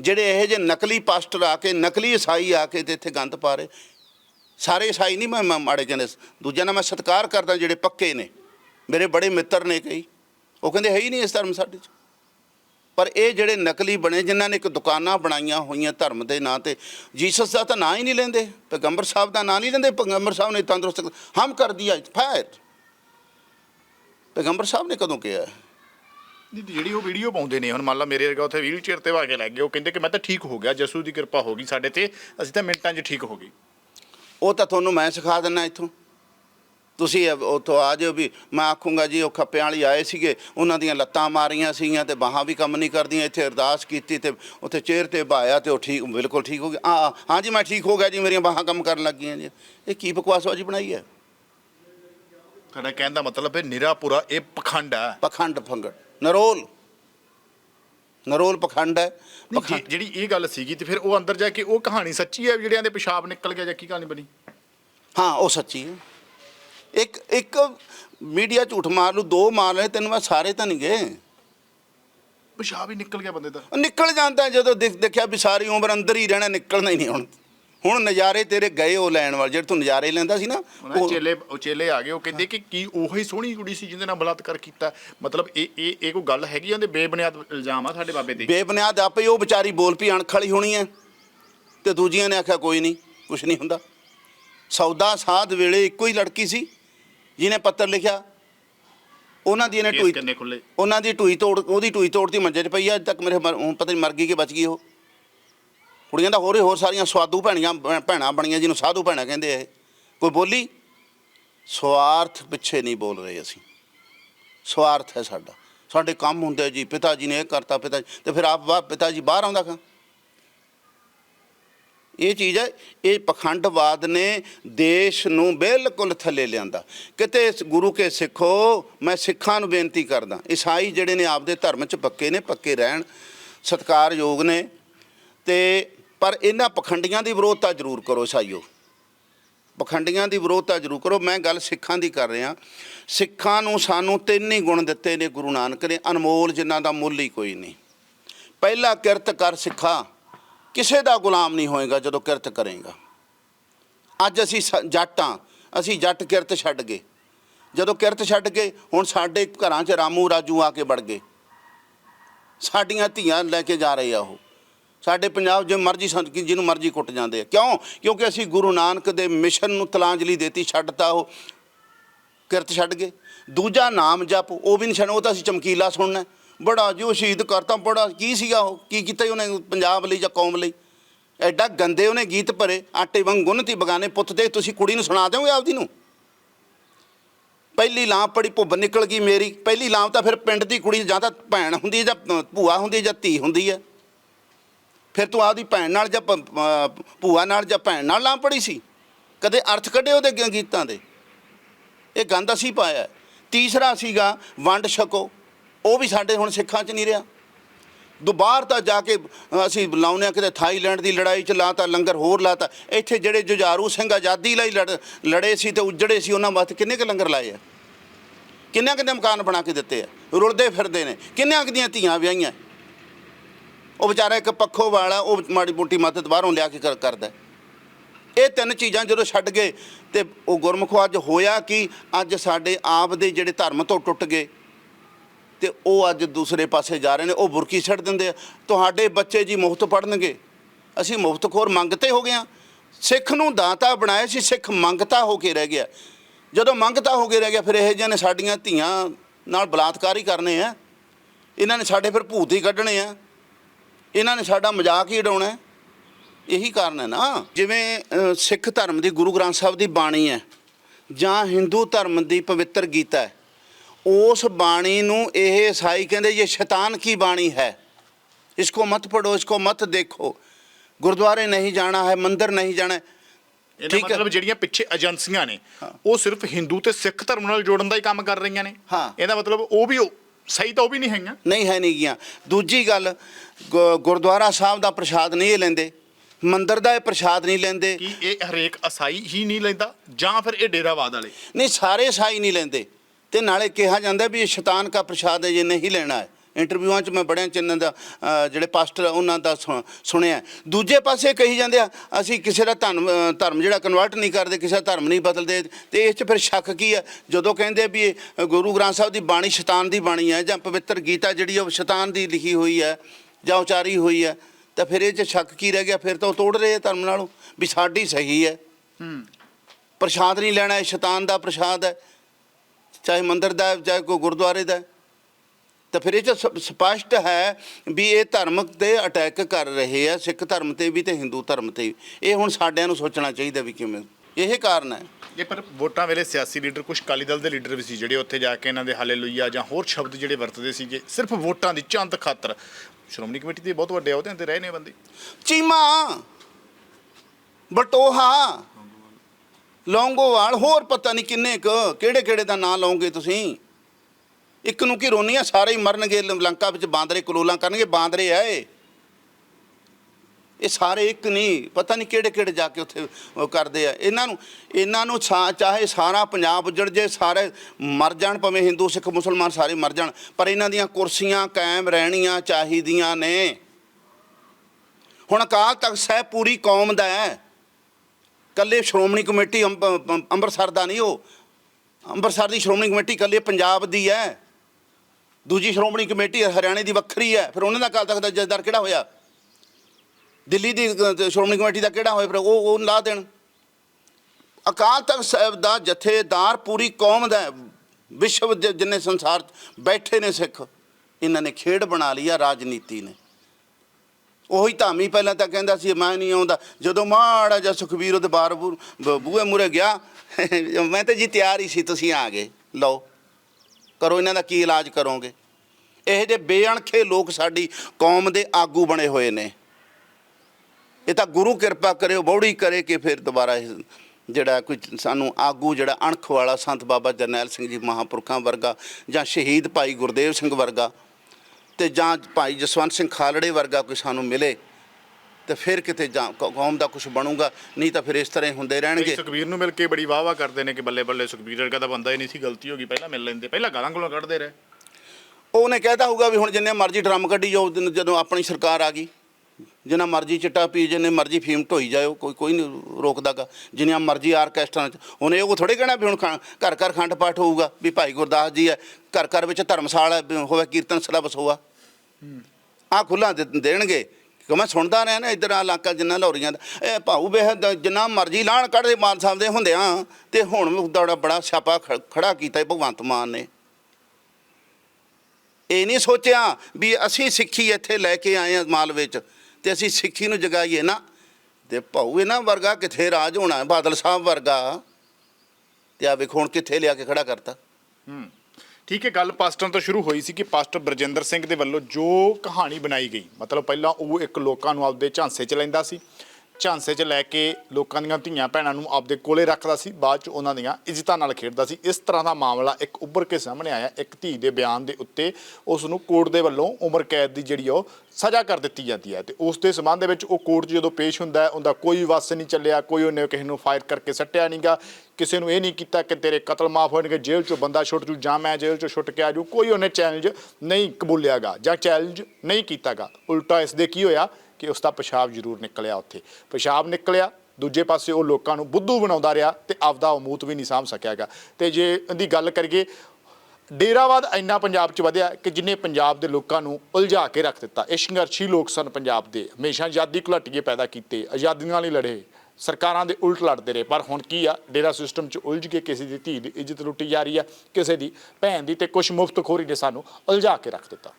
ਜਿਹੜੇ ਇਹ ਜੇ ਨਕਲੀ ਪਾਸਟਰ ਆ ਕੇ, ਨਕਲੀ ਈਸਾਈ ਆ ਕੇ ਤੇ ਇੱਥੇ ਗੰਦ ਪਾ ਰਹੇ। ਸਾਰੇ ਈਸਾਈ ਨਹੀਂ, ਮੈਂ ਮੈਂ ਮਾੜੇ ਕਹਿੰਦੇ ਦੂਜਿਆਂ ਨਾਲ ਮੈਂ ਸਤਿਕਾਰ ਕਰਦਾ ਜਿਹੜੇ ਪੱਕੇ ਨੇ। ਮੇਰੇ ਬੜੇ ਮਿੱਤਰ ਨੇ ਕਈ। ਉਹ ਕਹਿੰਦੇ, ਹੈ ਹੀ ਨਹੀਂ ਇਸ ਧਰਮ ਸਾਡੇ 'ਚ। ਪਰ ਇਹ ਜਿਹੜੇ ਨਕਲੀ ਬਣੇ ਜਿਨ੍ਹਾਂ ਨੇ ਇੱਕ ਦੁਕਾਨਾਂ ਬਣਾਈਆਂ ਹੋਈਆਂ ਧਰਮ ਦੇ ਨਾਂ ਤੇ ਜੀਸਸ ਦਾ ਤਾਂ ਨਾਂ ਹੀ ਨਹੀਂ ਲੈਂਦੇ ਪੈਗੰਬਰ ਸਾਹਿਬ ਦਾ ਨਾਂ ਨਹੀਂ ਲੈਂਦੇ ਪੈਗੰਬਰ ਸਾਹਿਬ ਨੇ ਤੰਦਰੁਸਤ ਹਮ ਕਰ ਦਿਆ ਫਾਇਰ ਪੈਗੰਬਰ ਸਾਹਿਬ ਨੇ ਕਦੋਂ ਕਿਹਾ? ਨਹੀਂ, ਜਿਹੜੀ ਉਹ ਵੀਡੀਓ ਪਾਉਂਦੇ ਨੇ ਹੁਣ ਮੰਨ ਲਾ ਮੇਰੇ ਵਰਗਾ ਉੱਥੇ ਵੀਲ ਚੇਅਰ ਤੇ ਵਾ ਕੇ ਲੱਗ ਗਏ ਉਹ ਕਹਿੰਦੇ ਕਿ ਮੈਂ ਤਾਂ ਠੀਕ ਹੋ ਗਿਆ ਜਸੂ ਦੀ ਕਿਰਪਾ ਹੋ ਗਈ ਸਾਡੇ ਤੇ ਅਸੀਂ ਤਾਂ ਮਿੰਟਾਂ 'ਚ ਠੀਕ ਹੋ ਗਏ। ਉਹ ਤਾਂ ਤੁਹਾਨੂੰ ਮੈਂ ਸਿਖਾ ਦਿੰਦਾ ਇੱਥੋਂ। ਤੁਸੀਂ ਉੱਥੋਂ ਆ ਜਾਓ ਵੀ ਮੈਂ ਆਖੂੰਗਾ ਜੀ ਉਹ ਖੱਪਿਆਂ ਵਾਲੀ ਆਏ ਸੀਗੇ ਉਹਨਾਂ ਦੀਆਂ ਲੱਤਾਂ ਮਾਰੀਆਂ ਸੀਗੀਆਂ ਤੇ ਬਾਹਾਂ ਵੀ ਕੰਮ ਨਹੀਂ ਕਰਦੀਆਂ ਇੱਥੇ ਅਰਦਾਸ ਕੀਤੀ ਤੇ ਉੱਥੇ ਚੇਅਰ ਤੇ ਬਾਇਆ ਤੇ ਉਹ ਠੀਕ ਬਿਲਕੁਲ ਠੀਕ ਹੋ ਗਿਆ। ਹਾਂ ਹਾਂ ਜੀ ਮੈਂ ਠੀਕ ਹੋ ਗਿਆ ਜੀ ਮੇਰੀਆਂ ਬਾਹਾਂ ਕੰਮ ਕਰਨ ਲੱਗ ਗਈਆਂ ਜੀ। ਇਹ ਕੀ ਬਕਵਾਸਬਾਜੀ ਬਣਾਈ ਹੈ? ਤੁਹਾਡਾ ਕਹਿਣ ਦਾ ਮਤਲਬ ਹੈ ਨਿਰਾਪੁਰਾ ਇਹ ਪਖੰਡ ਹੈ। ਪਖੰਡ ਫੰਗੜ ਨਰੋਲ। ਨਰੋਲ ਪਖੰਡ ਹੈ। ਜਿਹੜੀ ਇਹ ਗੱਲ ਸੀਗੀ ਤੇ ਫਿਰ ਉਹ ਅੰਦਰ ਜਾ ਕੇ ਉਹ ਕਹਾਣੀ ਸੱਚੀ ਹੈ ਜਿਹੜਿਆਂ ਦੇ ਪਿਸ਼ਾਬ ਨਿਕਲ ਗਿਆ ਜਾਂ ਕੀ ਕਹਾਣੀ ਬਣੀ? ਹਾਂ ਉਹ ਸੱਚੀ ਹੈ। ਇੱਕ ਇੱਕ ਮੀਡੀਆ ਝੂਠ ਮਾਰ ਲੂ ਦੋ ਮਾਰ ਲੈ ਤੈਨੂੰ ਮੈਂ ਸਾਰੇ ਤਾਂ ਨਹੀਂ ਗਏ। ਪਿਸ਼ਾਬ ਹੀ ਨਿਕਲ ਗਿਆ ਬੰਦੇ ਦਾ। ਨਿਕਲ ਜਾਂਦਾ ਜਦੋਂ ਦੇਖ ਦੇਖਿਆ ਵੀ ਸਾਰੀ ਉਮਰ ਅੰਦਰ ਹੀ ਰਹਿਣਾ ਨਿਕਲਣਾ ਹੀ ਨਹੀਂ ਹੁਣ। ਹੁਣ ਨਜ਼ਾਰੇ ਤੇਰੇ ਗਏ ਉਹ ਲੈਣ ਵਾਲੇ ਜਿਹੜੇ ਤੂੰ ਨਜ਼ਾਰੇ ਲੈਂਦਾ ਸੀ ਨਾ ਦੇ ਉਹ ਚੇਲੇ ਉਹ ਚੇਲੇ ਆ ਗਏ ਉਹ ਕਹਿੰਦੇ ਕਿ ਕੀ ਉਹੀ ਸੋਹਣੀ ਕੁੜੀ ਸੀ ਜਿਹਦੇ ਨਾਲ ਬਲਾਤਕਾਰ ਕੀਤਾ। ਮਤਲਬ ਇਹ ਇਹ ਇਹ ਕੋਈ ਗੱਲ ਹੈਗੀ ਆ ਉਹਦੇ ਬੇਬੁਨਿਆਦ ਇਲਜ਼ਾਮ ਆ ਸਾਡੇ ਬਾਬੇ ਤੇ ਬੇਬੁਨਿਆਦ ਆਪੇ ਉਹ ਵਿਚਾਰੀ ਬੋਲ ਪਈ ਅਣਖ ਵਾਲੀ ਹੋਣੀ ਹੈ। ਤੇ ਦੂਜੀਆਂ ਨੇ ਆਖਿਆ ਕੋਈ ਨਹੀਂ ਕੁਝ ਨਹੀਂ ਹੁੰਦਾ। ਸੌਦਾ ਸਾਧ ਵੇਲੇ ਇੱਕੋ ਹੀ ਲੜਕੀ ਸੀ। ਜਿਹਨੇ ਪੱਤਰ ਲਿਖਿਆ ਉਹਨਾਂ ਦੀ ਇਹਨੇ ਟੂਈ ਕਿੰਨੇ ਖੁੱਲੇ ਉਹਨਾਂ ਦੀ ਟੂਈ ਤੋੜ ਉਹਦੀ ਟੂਈ ਤੋੜਤੀ ਮੰਜੇ 'ਚ ਪਈ ਆ ਅੱਜ ਤੱਕ ਮੇਰੇ ਮਰ- ਹੁਣ ਪਤਾ ਨਹੀਂ ਮਰ ਗਈ ਕਿ ਬਚ ਗਈ ਉਹ। ਕੁੜੀਆਂ ਦਾ ਹੋਰੇ ਹੋਰ ਸਾਰੀਆਂ ਸਵਾਦੂ ਭੈਣੀਆਂ ਭੈ- ਭੈਣਾਂ ਬਣੀਆਂ ਜਿਹਨੂੰ ਸਾਧੂ ਭੈਣਾਂ ਕਹਿੰਦੇ ਆ ਇਹ। ਕੋਈ ਬੋਲੀ? ਸਵਾਰਥ ਪਿੱਛੇ ਨਹੀਂ ਬੋਲ ਰਹੇ ਅਸੀਂ। ਸਵਾਰਥ ਹੈ ਸਾਡਾ। ਸਾਡੇ ਕੰਮ ਹੁੰਦੇ ਜੀ ਪਿਤਾ ਜੀ ਨੇ ਇਹ ਕਰਤਾ ਪਿਤਾ ਜੀ ਤੇ ਫਿਰ ਆਪ ਬਾ ਪਿਤਾ ਜੀ ਬਾਹਰ ਆਉਂਦਾ ਖਾਂ। ਇਹ ਚੀਜ਼ ਹੈ, ਇਹ ਪਖੰਡਵਾਦ ਨੇ ਦੇਸ਼ ਨੂੰ ਬਿਲਕੁਲ ਥੱਲੇ ਲਿਆਂਦਾ। ਕਿਤੇ ਗੁਰੂ ਕੇ ਸਿੱਖੋ, ਮੈਂ ਸਿੱਖਾਂ ਨੂੰ ਬੇਨਤੀ ਕਰਦਾ, ਈਸਾਈ ਜਿਹੜੇ ਨੇ ਆਪਦੇ ਧਰਮ 'ਚ ਪੱਕੇ ਨੇ, ਪੱਕੇ ਰਹਿਣ, ਸਤਿਕਾਰਯੋਗ ਨੇ, ਤੇ ਪਰ ਇਹਨਾਂ ਪਖੰਡੀਆਂ ਦੀ ਵਿਰੋਧਤਾ ਜ਼ਰੂਰ ਕਰੋ ਈਸਾਈਓ। ਪਖੰਡੀਆਂ ਦੀ ਵਿਰੋਧਤਾ ਜ਼ਰੂਰ ਕਰੋ, ਮੈਂ ਗੱਲ ਸਿੱਖਾਂ ਦੀ ਕਰ ਰਿਹਾ। ਸਿੱਖਾਂ ਨੂੰ ਸਾਨੂੰ ਤਿੰਨ ਹੀ ਗੁਣ ਦਿੱਤੇ ਨੇ ਗੁਰੂ ਨਾਨਕ ਨੇ, ਅਨਮੋਲ ਜਿਨ੍ਹਾਂ ਦਾ ਮੁੱਲ ਹੀ ਕੋਈ ਨਹੀਂ। ਪਹਿਲਾ ਕਿਰਤ ਕਰ ਸਿੱਖਾ ਕਿਸੇ ਦਾ ਗੁਲਾਮ ਨਹੀਂ ਹੋਏਗਾ ਜਦੋਂ ਕਿਰਤ ਕਰੇਗਾ। ਅੱਜ ਅਸੀਂ ਸ- ਜੱਟ ਹਾਂ ਅਸੀਂ ਜੱਟ ਕਿਰਤ ਛੱਡ ਗਏ। ਜਦੋਂ ਕਿਰਤ ਛੱਡ ਗਏ, ਹੁਣ ਸਾਡੇ ਘਰਾਂ 'ਚ ਰਾਮੂ ਰਾਜੂ ਆ ਕੇ ਵੜ ਗਏ। ਸਾਡੀਆਂ ਧੀਆਂ ਲੈ ਕੇ ਜਾ ਰਹੇ ਆ ਉਹ। ਸਾਡੇ ਪੰਜਾਬ ਜੇ ਮਰਜ਼ੀ ਸੰਤ ਜਿਹਨੂੰ ਮਰਜ਼ੀ ਕੁੱਟ ਜਾਂਦੇ ਆ। ਕਿਉਂ? ਕਿਉਂਕਿ ਅਸੀਂ ਗੁਰੂ ਨਾਨਕ ਦੇ ਮਿਸ਼ਨ ਨੂੰ ਤਲਾਂਜਲੀ ਦੇਤੀ, ਛੱਡਤਾ ਉਹ। ਕਿਰਤ ਛੱਡ ਗਏ। ਦੂਜਾ ਨਾਮ ਜਪ, ਉਹ ਵੀ ਨਹੀਂ ਛੱਡ ਉਹ ਤਾਂ ਅਸੀਂ ਚਮਕੀਲਾ ਸੁਣਨਾ। ਬੜਾ ਜੋ ਸ਼ਹੀਦ ਕਰਤਾ, ਬੜਾ ਕੀ ਸੀਗਾ ਉਹ? ਕੀ ਕੀਤਾ ਉਹਨੇ ਪੰਜਾਬ ਲਈ ਜਾਂ ਕੌਮ ਲਈ? ਐਡਾ ਗੰਦੇ ਉਹਨੇ ਗੀਤ ਭਰੇ, ਆਟੇ ਵਾਂਗ ਗੁੰਨਤੀ ਬਗਾਨੇ ਪੁੱਤ ਦੇ, ਤੁਸੀਂ ਕੁੜੀ ਨੂੰ ਸੁਣਾ ਦਿਓਗੇ ਆਪਦੀ ਨੂੰ? ਪਹਿਲੀ ਲਾਂਵ ਪੜੀ ਭੁੱਬ ਨਿਕਲ ਗਈ ਮੇਰੀ, ਪਹਿਲੀ ਲਾਂਵ ਤਾਂ ਫਿਰ ਪਿੰਡ ਦੀ ਕੁੜੀ, ਜਾਂ ਤਾਂ ਭੈਣ ਹੁੰਦੀ ਹੈ ਜਾਂ ਭੂਆ ਹੁੰਦੀ ਹੈ ਜਾਂ ਧੀ ਹੁੰਦੀ ਹੈ। ਫਿਰ ਤੂੰ ਆਪਦੀ ਭੈਣ ਨਾਲ ਜਾਂ ਭੂਆ ਨਾਲ ਜਾਂ ਭੈਣ ਨਾਲ ਲਾਂਵ ਪੜੀ ਸੀ? ਕਦੇ ਅਰਥ ਕੱਢੇ ਉਹਦੇ ਗੀਤਾਂ ਦੇ? ਇਹ ਗੰਦ ਅਸੀਂ ਪਾਇਆ। ਤੀਸਰਾ ਸੀਗਾ, ਵੰਡ ਛਕੋ। ਉਹ ਵੀ ਸਾਡੇ ਹੁਣ ਸਿੱਖਾਂ 'ਚ ਨਹੀਂ ਰਿਹਾ। ਦੁਬਾਰ ਤਾਂ ਜਾ ਕੇ ਅਸੀਂ ਲਾਉਨੇ ਆ ਕਿਤੇ ਥਾਈਲੈਂਡ ਦੀ ਲੜਾਈ 'ਚ ਲਾਤਾ, ਲੰਗਰ ਹੋਰ ਲਾਤਾ। ਇੱਥੇ ਜਿਹੜੇ ਜੁਝਾਰੂ ਸਿੰਘ ਆਜ਼ਾਦੀ ਲਈ ਲੜ, ਲੜੇ ਸੀ ਤੇ ਉਜੜੇ ਸੀ, ਉਹਨਾਂ ਵਾਸਤੇ ਕਿੰਨੇ ਕੁ ਲੰਗਰ ਲਾਏ ਆ? ਕਿੰਨੇ ਕਿੰਨੇ ਮਕਾਨ ਬਣਾ ਕੇ ਦਿੱਤੇ ਆ? ਰੁਲਦੇ ਫਿਰਦੇ ਨੇ। ਕਿੰਨਿਆਂ ਕੁ ਦੀਆਂ ਧੀਆਂ ਵਿਆਹੀਆਂ? ਉਹ ਵਿਚਾਰਾ ਇੱਕ ਪੱਖੋ ਵਾਲਾ ਉਹ ਮਾੜੀ ਮੋਟੀ ਮਦਦ ਬਾਹਰੋਂ ਲਿਆ ਕੇ ਕਰਦਾ। ਇਹ ਤਿੰਨ ਚੀਜ਼ਾਂ ਜਦੋਂ ਛੱਡ ਗਏ ਤੇ ਉਹ ਗੁਰਮੁਖੋ ਅੱਜ ਹੋਇਆ ਕਿ? ਅੱਜ ਸਾਡੇ ਆਪ ਦੇ ਜਿਹੜੇ ਧਰਮ ਤੋਂ ਟੁੱਟ ਗਏ। ਤੇ ਉਹ ਅੱਜ ਦੂਸਰੇ ਪਾਸੇ ਜਾ ਰਹੇ ਨੇ, ਉਹ ਬੁਰਕੀ ਛੱਡ ਦਿੰਦੇ ਆ। ਤੁਹਾਡੇ ਬੱਚੇ ਜੀ ਮੁਫਤ ਪੜਨਗੇ ਅਸੀਂ ਮੁਫ਼ਤਖੋਰ ਮੰਗਤੇ ਹੋ ਗਏ ਆ ਸਿੱਖ ਨੂੰ ਦਾਤਾ ਬਣਾਇਆ ਸੀ, ਸਿੱਖ ਮੰਗਤਾ ਹੋ ਕੇ ਰਹਿ ਗਿਆ। ਜਦੋਂ ਮੰਗਤਾ ਹੋ ਕੇ ਰਹਿ ਗਿਆ, ਫਿਰ ਇਹ ਜਿਹੇ ਨੇ ਸਾਡੀਆਂ ਧੀਆਂ ਨਾਲ ਬਲਾਤਕਾਰ ਹੀ ਕਰਨੇ ਆ। ਇਹਨਾਂ ਨੇ ਸਾਡੇ ਫਿਰ ਭੂਤ ਹੀ ਕੱਢਣੇ ਆ। ਇਹਨਾਂ ਨੇ ਸਾਡਾ ਮਜ਼ਾਕ ਹੀ ਉਡਾਉਣਾ ਇਹੀ ਕਾਰਨ ਹੈ ਨਾ। ਜਿਵੇਂ ਸਿੱਖ ਧਰਮ ਦੀ ਗੁਰੂ ਗ੍ਰੰਥ ਸਾਹਿਬ ਦੀ ਬਾਣੀ ਹੈ, ਜਾਂ ਹਿੰਦੂ ਧਰਮ ਦੀ ਪਵਿੱਤਰ ਗੀਤਾ ਹੈ। ਉਸ ਬਾਣੀ ਨੂੰ ਇਹ ਈਸਾਈ ਕਹਿੰਦੇ ਇਹ ਸ਼ੈਤਾਨ ਕੀ ਬਾਣੀ ਹੈ इसको मत पढ़ो इसको मत देखो गुरुद्वारे नहीं जाना है मंदिर नहीं जाना है ਇਹਦਾ ਠੀਕ ਹੈ। ਮਤਲਬ ਜਿਹੜੀਆਂ ਪਿੱਛੇ ਏਜੰਸੀਆਂ ਨੇ ਹਾਂ। ਉਹ ਸਿਰਫ ਹਿੰਦੂ ਤੇ ਸਿੱਖ ਧਰਮ ਨਾਲ ਜੋੜਨ ਦਾ ਹੀ ਕੰਮ ਕਰ ਰਹੀਆਂ ਨੇ ਹਾਂ। ਇਹਦਾ ਮਤਲਬ ਉਹ ਵੀ ਉਹ- ਸਹੀ ਤਾਂ ਉਹ ਵੀ ਨਹੀਂ ਹੈਗੀਆਂ ਨਹੀਂ ਹੈ ਨਹੀਂ ਗਿਆ ਦੂਜੀ ਗੱਲ ਗੁ- ਗੁਰਦੁਆਰਾ ਸਾਹਿਬ ਦਾ ਪ੍ਰਸ਼ਾਦ ਨਹੀਂ ਇਹ ਲੈਂਦੇ ਮੰਦਿਰ ਦਾ ਇਹ ਪ੍ਰਸ਼ਾਦ ਨਹੀਂ ਲੈਂਦੇ ਕੀ ਇਹ ਹਰੇਕ ਅਸਾਈ ਹੀ ਨਹੀਂ ਲੈਂਦਾ ਜਾਂ ਫਿਰ ਇਹ ਡੇਰਾਵਾਦ ਵਾਲੇ ਨਹੀਂ ਸਾਰੇ ਸਾਈ ਨਹੀਂ ਲੈਂਦੇ ਤੇ ਨਾਲੇ ਕਿਹਾ ਜਾਂਦਾ ਵੀ ਇਹ ਸ਼ੈਤਾਨ ਦਾ ਪ੍ਰਸ਼ਾਦ ਹੈ ਜੇ ਨਹੀਂ ਲੈਣਾ ਹੈ। ਇੰਟਰਵਿਊਆਂ 'ਚ ਮੈਂ ਬੜਿਆਂ ਚਿੰਨਾਂ ਦਾ ਜਿਹੜੇ ਪਾਸਟਰ ਉਹਨਾਂ ਦਾ ਸੁਣਿਆ ਦੂਜੇ ਪਾਸੇ ਕਹੀ ਜਾਂਦੇ ਆ ਅਸੀਂ ਕਿਸੇ ਦਾ ਧਰਮ ਧਰਮ ਜਿਹੜਾ ਕਨਵਰਟ ਨਹੀਂ ਕਰਦੇ ਕਿਸੇ ਦਾ ਧਰਮ ਨਹੀਂ ਬਦਲਦੇ ਤੇ ਇਸ 'ਚ ਫਿਰ ਸ਼ੱਕ ਕੀ ਹੈ? ਜਦੋਂ ਕਹਿੰਦੇ ਵੀ ਇਹ ਗੁਰੂ ਗ੍ਰੰਥ ਸਾਹਿਬ ਦੀ ਬਾਣੀ ਸ਼ੈਤਾਨ ਦੀ ਬਾਣੀ ਹੈ ਜਾਂ ਪਵਿੱਤਰ ਗੀਤਾ ਜਿਹੜੀ ਉਹ ਸ਼ੈਤਾਨ ਦੀ ਲਿਖੀ ਹੋਈ ਹੈ ਜਾਂ ਉਚਾਰੀ ਹੋਈ ਹੈ ਤਾਂ ਫਿਰ ਇਹ 'ਚ ਸ਼ੱਕ ਕੀ ਰਹਿ ਗਿਆ? ਫਿਰ ਤਾਂ ਉਹ ਤੋੜ ਰਹੇ ਧਰਮ ਨਾਲੋਂ ਵੀ ਸਾਡੀ ਸਹੀ ਹੈ। ਹੂੰ। ਪ੍ਰਸ਼ਾਦ ਨਹੀਂ ਲੈਣਾ ਇਹ ਸ਼ੈਤਾਨ ਦਾ ਪ੍ਰਸ਼ਾਦ ਹੈ। ਚਾਹੇ ਮੰਦਿਰ ਦਾ ਚਾਹੇ ਕੋਈ ਗੁਰਦੁਆਰੇ ਦਾ। ਤਾਂ ਫਿਰ ਇਹ ਸ- ਸਪਸ਼ਟ ਹੈ ਵੀ ਇਹ ਧਰਮ ਤੇ ਅਟੈਕ ਕਰ ਰਹੇ ਆ ਸਿੱਖ ਧਰਮ ਤੇ ਵੀ ਤੇ ਹਿੰਦੂ ਧਰਮ ਤੇ ਵੀ। ਇਹ ਹੁਣ ਸਾਡਿਆਂ ਨੂੰ ਸੋਚਣਾ ਚਾਹੀਦਾ ਵੀ ਕਿਵੇਂ। ਇਹ ਕਾਰਨ ਹੈ। ਇਹ ਪਰ ਵੋਟਾਂ ਵੇਲੇ ਸਿਆਸੀ ਲੀਡਰ ਕੁਝ ਕਾਲੀ ਦਲ ਦੇ ਲੀਡਰ ਵੀ ਸੀ ਜਿਹੜੇ ਉੱਥੇ ਜਾ ਕੇ ਇਹਨਾਂ ਦੇ ਹਾਲੇਲੂਇਆ ਜਾਂ ਹੋਰ ਸ਼ਬਦ ਜਿਹੜੇ ਵਰਤਦੇ ਸੀਗੇ ਸਿਰਫ ਵੋਟਾਂ ਦੀ ਚੰਦ ਖਾਤਰ। ਸ਼੍ਰੋਮਣੀ ਕਮੇਟੀ ਦੇ ਬਹੁਤ ਵੱਡੇ ਅਹੁਦਿਆਂ ਤੇ ਰਹੇ ਨੇ ਬੰਦੇ। ਚੀਮਾ ਬਟੋਹਾ ਲੌਂਗੋਵਾਲ, ਹੋਰ ਪਤਾ ਨਹੀਂ ਕਿੰਨੇ ਕ, ਕਿਹੜੇ ਕਿਹੜੇ ਦਾ ਨਾਂ ਲਓਗੇ ਤੁਸੀਂ? ਇੱਕ ਨੂੰ ਕੀ ਰੋਨੀਆਂ ਸਾਰੇ ਹੀ ਮਰਨਗੇ ਲੰਕਾ ਵਿੱਚ ਬਾਂਦਰੇ, ਕਲੋਲਾਂ ਕਰਨਗੇ, ਬਾਂਦਰੇ ਆ ਇਹ। ਇਹ ਸਾਰੇ ਇੱਕ ਨਹੀਂ, ਪਤਾ ਨਹੀਂ ਕਿਹੜੇ ਕਿਹੜੇ ਜਾ ਕੇ ਉੱਥੇ ਕਰਦੇ ਆ। ਇਹਨਾਂ ਨੂੰ ਇਹਨਾਂ ਨੂੰ ਸਾ- ਚਾਹੇ ਸਾਰਾ ਪੰਜਾਬ ਉੱਜੜ ਜੇ, ਸਾਰੇ ਮਰ ਜਾਣ, ਭਾਵੇਂ ਹਿੰਦੂ, ਸਿੱਖ, ਮੁਸਲਮਾਨ ਸਾਰੇ ਮਰ ਜਾਣ, ਪਰ ਇਹਨਾਂ ਦੀਆਂ ਕੁਰਸੀਆਂ ਕਾਇਮ ਰਹਿਣੀਆਂ ਚਾਹੀਦੀਆਂ ਨੇ। ਹੁਣ ਅਕਾਲ ਤਖਤ ਸਾਹਿਬ ਪੂਰੀ ਕੌਮ ਦਾ ਹੈ। ਕੱਲੇ ਸ਼੍ਰੋਮਣੀ ਕਮੇਟੀ ਅੰਬ- ਅੰਮ੍ਰਿਤਸਰ ਦਾ ਨਹੀਂ ਉਹ। ਅੰਮ੍ਰਿਤਸਰ ਦੀ ਸ਼੍ਰੋਮਣੀ ਕਮੇਟੀ ਕੱਲੇ ਪੰਜਾਬ ਦੀ ਹੈ ਦੂਜੀ ਸ਼੍ਰੋਮਣੀ ਕਮੇਟੀ ਹਰਿਆਣੇ ਦੀ ਵੱਖਰੀ ਹੈ ਫਿਰ ਉਹਨਾਂ ਦਾ ਅਕਾਲ ਤਖਤ ਦਾ ਜਥੇਦਾਰ ਕਿਹੜਾ ਹੋਇਆ? ਦਿੱਲੀ ਦੀ ਸ਼੍ਰੋਮਣੀ ਕਮੇਟੀ ਦਾ ਕਿਹੜਾ ਹੋਇਆ? ਫਿਰ ਉਹ ਉਹ ਲਾ ਦੇਣ। ਅਕਾਲ ਤਖਤ ਸਾਹਿਬ ਦਾ ਜਥੇਦਾਰ ਪੂਰੀ ਕੌਮ ਦਾ ਵਿਸ਼ਵ ਜਿੰਨੇ ਸੰਸਾਰ ਬੈਠੇ ਨੇ ਸਿੱਖ। ਇਹਨਾਂ ਨੇ ਖੇਡ ਬਣਾ ਲਈ ਆ, ਰਾਜਨੀਤੀ ਨੇ। ਉਹੀ ਧਾਮੀ ਪਹਿਲਾਂ ਤਾਂ ਕਹਿੰਦਾ ਸੀ, ਮੈਂ ਨਹੀਂ ਆਉਂਦਾ। ਜਦੋਂ ਮਾੜਾ ਜਿਹਾ ਸੁਖਬੀਰ ਉਹਦੇ ਬਾਰ ਬੂ- ਬ- ਬੂਹੇ ਮੂਰੇ ਗਿਆ, ਮੈਂ ਤਾਂ ਜੀ ਤਿਆਰ ਹੀ ਸੀ, ਤੁਸੀਂ ਆ ਗਏ, ਲਓ। ਕਰੋ ਇਹਨਾਂ ਦਾ ਕੀ ਇਲਾਜ ਕਰੋਗੇ? ਇਹ ਜਿਹੇ ਬੇਅਣਖੇ ਲੋਕ ਸਾਡੀ ਕੌਮ ਦੇ ਆਗੂ ਬਣੇ ਹੋਏ ਨੇ। ਇਹ ਤਾਂ ਗੁਰੂ ਕਿਰਪਾ ਕਰਿਓ, ਬੌੜੀ ਕਰੇ ਕਿ ਫਿਰ ਦੁਬਾਰਾ ਜਿਹੜਾ ਕੋਈ ਸਾਨੂੰ ਆਗੂ, ਜਿਹੜਾ ਅਣਖ ਵਾਲਾ ਸੰਤ ਬਾਬਾ ਜਰਨੈਲ ਸਿੰਘ ਜੀ ਮਹਾਂਪੁਰਖਾਂ ਵਰਗਾ ਜਾਂ ਸ਼ਹੀਦ ਭਾਈ ਗੁਰਦੇਵ ਸਿੰਘ ਵਰਗਾ ਤੇ ਜਾਂ ਭਾਈ ਜਸਵੰਤ ਸਿੰਘ ਖਾਲੜੇ ਵਰਗਾ ਕੋਈ ਸਾਨੂੰ ਮਿਲੇ ਤੇ ਫਿਰ ਕਿਤੇ ਜਾਂ ਕੌਮ ਦਾ ਕੁਝ ਬਣੂਗਾ ਨਹੀਂ ਤਾਂ ਫਿਰ ਇਸ ਤਰ੍ਹਾਂ ਹੀ ਹੁੰਦੇ ਰਹਿਣਗੇ। ਸੁਖਬੀਰ ਨੂੰ ਮਿਲ ਕੇ ਬੜੀ ਵਾਹ ਵਾਹ ਕਰਦੇ ਨੇ ਕਿ ਬੱਲੇ ਬੱਲੇ ਸੁਖਬੀਰ ਵਰਗਾ ਤਾਂ ਬੰਦਾ ਹੀ ਨਹੀਂ ਸੀ ਗਲਤੀ ਹੋ ਗਈ ਪਹਿਲਾਂ ਮਿਲ ਲੈਂਦੇ ਪਹਿਲਾਂ ਗਾਲਾਂ ਗੋਲਾਂ ਕੱਢਦੇ ਰਹੇ। ਉਹਨੇ ਕਹਿਤਾ ਹੋਊਗਾ ਵੀ ਹੁਣ ਜਿੰਨੇ ਮਰਜ਼ੀ ਡਰਮ ਕੱਢੀ ਜਾਓ ਜਦੋਂ ਆਪਣੀ ਸਰਕਾਰ ਆ ਗਈ। ਜਿੰਨਾ ਮਰਜ਼ੀ ਚਿੱਟਾ ਪੀ, ਜਿੰਨੇ ਮਰਜ਼ੀ ਫੀਮ ਢੋਈ ਜਾਇਓ, ਕੋਈ ਕੋਈ ਨਹੀਂ ਰੋਕਦਾਗਾ ਜਿੰਨੀਆਂ ਮਰਜ਼ੀ ਆਰਕੈਸਟਰਾਂ 'ਚ ਉਹਨੇ ਉਹ ਥੋੜੇ ਕਹਿਣਾ ਵੀ ਹੁਣ ਖਾ- ਘਰ ਘਰ ਖੰਡ ਪਾਠ ਹੋਊਗਾ, ਵੀ ਭਾਈ ਗੁਰਦਾਸ ਜੀ ਹੈ, ਘਰ ਘਰ ਵਿੱਚ ਧਰਮਸਾਲ ਵੀ ਹੋਵੇ ਕੀਰਤਨ ਸਲਾ ਬਸੋਆ। ਆ ਖੁੱਲਾ ਦੇਣਗੇ। ਕਿ ਮੈਂ ਸੁਣਦਾ ਰਿਹਾ ਨਾ ਇੱਧਰ ਆ ਇਲਾਕਾ ਜਿੰਨਾ ਲੌਰੀਆਂ ਦਾ। ਇਹ ਭਾਊ ਬੇਹਦ ਜਿੰਨਾ ਮਰਜ਼ੀ ਲਾਣ ਕੱਢਦੇ ਮਾਨ ਸਾਹਿਬ ਦੇ ਹੁੰਦਿਆਂ, ਤੇ ਹੁਣ ਬੜਾ ਬੜਾ ਸਿਆਪਾ ਖ- ਖੜਾ ਕੀਤਾ ਭਗਵੰਤ ਮਾਨ ਨੇ। ਇਹ ਨਹੀਂ ਸੋਚਿਆ ਵੀ ਅਸੀਂ ਸਿੱਖੀ ਇੱਥੇ ਲੈ ਕੇ ਆਏ ਆ ਮਾਲ ਵਿੱਚ। ਤੇ ਅਸੀਂ ਸਿੱਖੀ ਨੂੰ ਜਗਾਈਏ ਨਾ, ਤੇ ਭਾਊ ਇਹਨਾਂ ਵਰਗਾ ਕਿੱਥੇ ਰਾਜ ਹੋਣਾ ਹੈ? ਬਾਦਲ ਸਾਹਿਬ ਵਰਗਾ। ਤੇ ਆ ਵੇਖੋ ਹੁਣ ਕਿੱਥੇ ਲਿਆ ਕੇ ਖੜਾ ਕਰਤਾ। ਹੂੰ, ਠੀਕ ਹੈ, ਗੱਲ ਪਾਸਟਰ ਤੋਂ ਸ਼ੁਰੂ ਹੋਈ ਸੀ ਕਿ ਪਾਸਟਰ ਬਰਜਿੰਦਰ ਸਿੰਘ ਦੇ ਵੱਲੋਂ ਜੋ ਕਹਾਣੀ ਬਣਾਈ ਗਈ, ਮਤਲਬ ਪਹਿਲਾਂ ਉਹ ਇੱਕ ਲੋਕਾਂ ਨੂੰ ਆਪਦੇ ਝਾਂਸੇ 'ਚ ਲੈਂਦਾ ਸੀ ਝਾਂਸੇ 'ਚ ਲੈ ਕੇ ਲੋਕਾਂ ਦੀਆਂ ਧੀਆਂ ਭੈਣਾਂ ਨੂੰ ਆਪਦੇ ਕੋਲੇ ਰੱਖਦਾ ਸੀ, ਬਾਅਦ 'ਚ ਉਹਨਾਂ ਦੀਆਂ ਇੱਜ਼ਤਾਂ ਨਾਲ ਖੇਡਦਾ ਸੀ। ਇਸ ਤਰ੍ਹਾਂ ਦਾ ਮਾਮਲਾ ਇੱਕ ਉੱਭਰ ਕੇ ਸਾਹਮਣੇ ਆਇਆ। ਇੱਕ ਧੀ ਦੇ ਬਿਆਨ ਦੇ ਉੱਤੇ ਉਸ ਨੂੰ ਕੋਰਟ ਦੇ ਵੱਲੋਂ ਉਮਰ ਕੈਦ ਦੀ ਜਿਹੜੀ ਉਹ ਸਜ਼ਾ ਕਰ ਦਿੱਤੀ ਜਾਂਦੀ ਹੈ ਤੇ ਉਸ ਦੇ ਸਬੰਧ ਦੇ ਵਿੱਚ ਉਹ ਕੋਰਟ 'ਚ ਜਦੋਂ ਪੇਸ਼ ਹੁੰਦਾ ਹੈ, ਉਹਦਾ ਕੋਈ ਵਸ ਨਹੀਂ ਚੱਲਿਆ, ਕੋਈ ਉਹਨੇ ਕਿਸੇ ਨੂੰ ਫਾਇਰ ਕਰਕੇ ਸੱਟਿਆ ਨਹੀਂਗਾ ਕਿਸੇ ਨੂੰ ਇਹ ਨਹੀਂ ਕੀਤਾ ਕਿ ਤੇਰੇ ਕਤਲ ਮਾਫ ਹੋਣਗੇ, ਜੇਲ੍ਹ 'ਚੋਂ ਬੰਦਾ ਛੁੱਟ ਜੂ, ਜਾਂ ਮੈਂ ਜੇਲ੍ਹ 'ਚੋਂ ਛੁੱਟ ਕੇ ਆ ਜੂ, ਕੋਈ ਉਹਨੇ ਚੈਲੰਜ ਨਹੀਂ ਕਬੂਲਿਆਗਾ ਜਾਂ ਚੈਲੰਜ ਨਹੀਂ ਕੀਤਾਗਾ ਉਲਟਾ ਇਸ ਦੇ ਕੀ ਹੋਇਆ? ਕਿ ਉਸ ਦਾ ਪਿਸ਼ਾਬ ਜ਼ਰੂਰ ਨਿਕਲਿਆ ਉੱਥੇ। ਪਿਸ਼ਾਬ ਨਿਕਲਿਆ, ਦੂਜੇ ਪਾਸੇ ਉਹ ਲੋਕਾਂ ਨੂੰ ਬੁੱਧੂ ਬਣਾਉਂਦਾ ਰਿਹਾ ਤੇ ਆਪਦਾ ਉਮੂਤ ਵੀ ਨਹੀਂ ਸਾਂਭ ਸਕਿਆਗਾ ਤੇ ਜੇ ਇਹਦੀ ਗੱਲ ਕਰੀਏ, ਡੇਰਾਵਾਦ ਇੰਨਾ ਪੰਜਾਬ 'ਚ ਵਧਿਆ ਕਿ ਜਿਨੇ ਪੰਜਾਬ ਦੇ ਲੋਕਾਂ ਨੂੰ ਉਲਝਾ ਕੇ ਰੱਖ ਦਿੱਤਾ। ਇਹ ਸੰਘਰਸ਼ੀ ਲੋਕ ਸਨ ਪੰਜਾਬ ਦੇ। ਹਮੇਸ਼ਾ ਆਜ਼ਾਦੀ ਘੁਲਾਟੀਏ ਪੈਦਾ ਕੀਤੇ ਆਜ਼ਾਦੀਆਂ ਲਈ ਲੜੇ। ਸਰਕਾਰਾਂ ਦੇ ਉਲਟ ਲੜਦੇ ਰਹੇ। ਪਰ ਹੁਣ ਕੀ ਆ? ਡੇਰਾ ਸਿਸਟਮ 'ਚ ਉਲਝ ਕੇ ਕਿਸੇ ਦੀ ਧੀ ਦੀ ਇੱਜ਼ਤ ਲੁੱਟੀ ਜਾ ਰਹੀ ਆ, ਕਿਸੇ ਦੀ ਭੈਣ ਦੀ ਤੇ ਕੁਝ ਮੁਫਤਖੋਰੀ ਨੇ ਸਾਨੂੰ ਉਲਝਾ ਕੇ ਰੱਖ ਦਿੱਤਾ।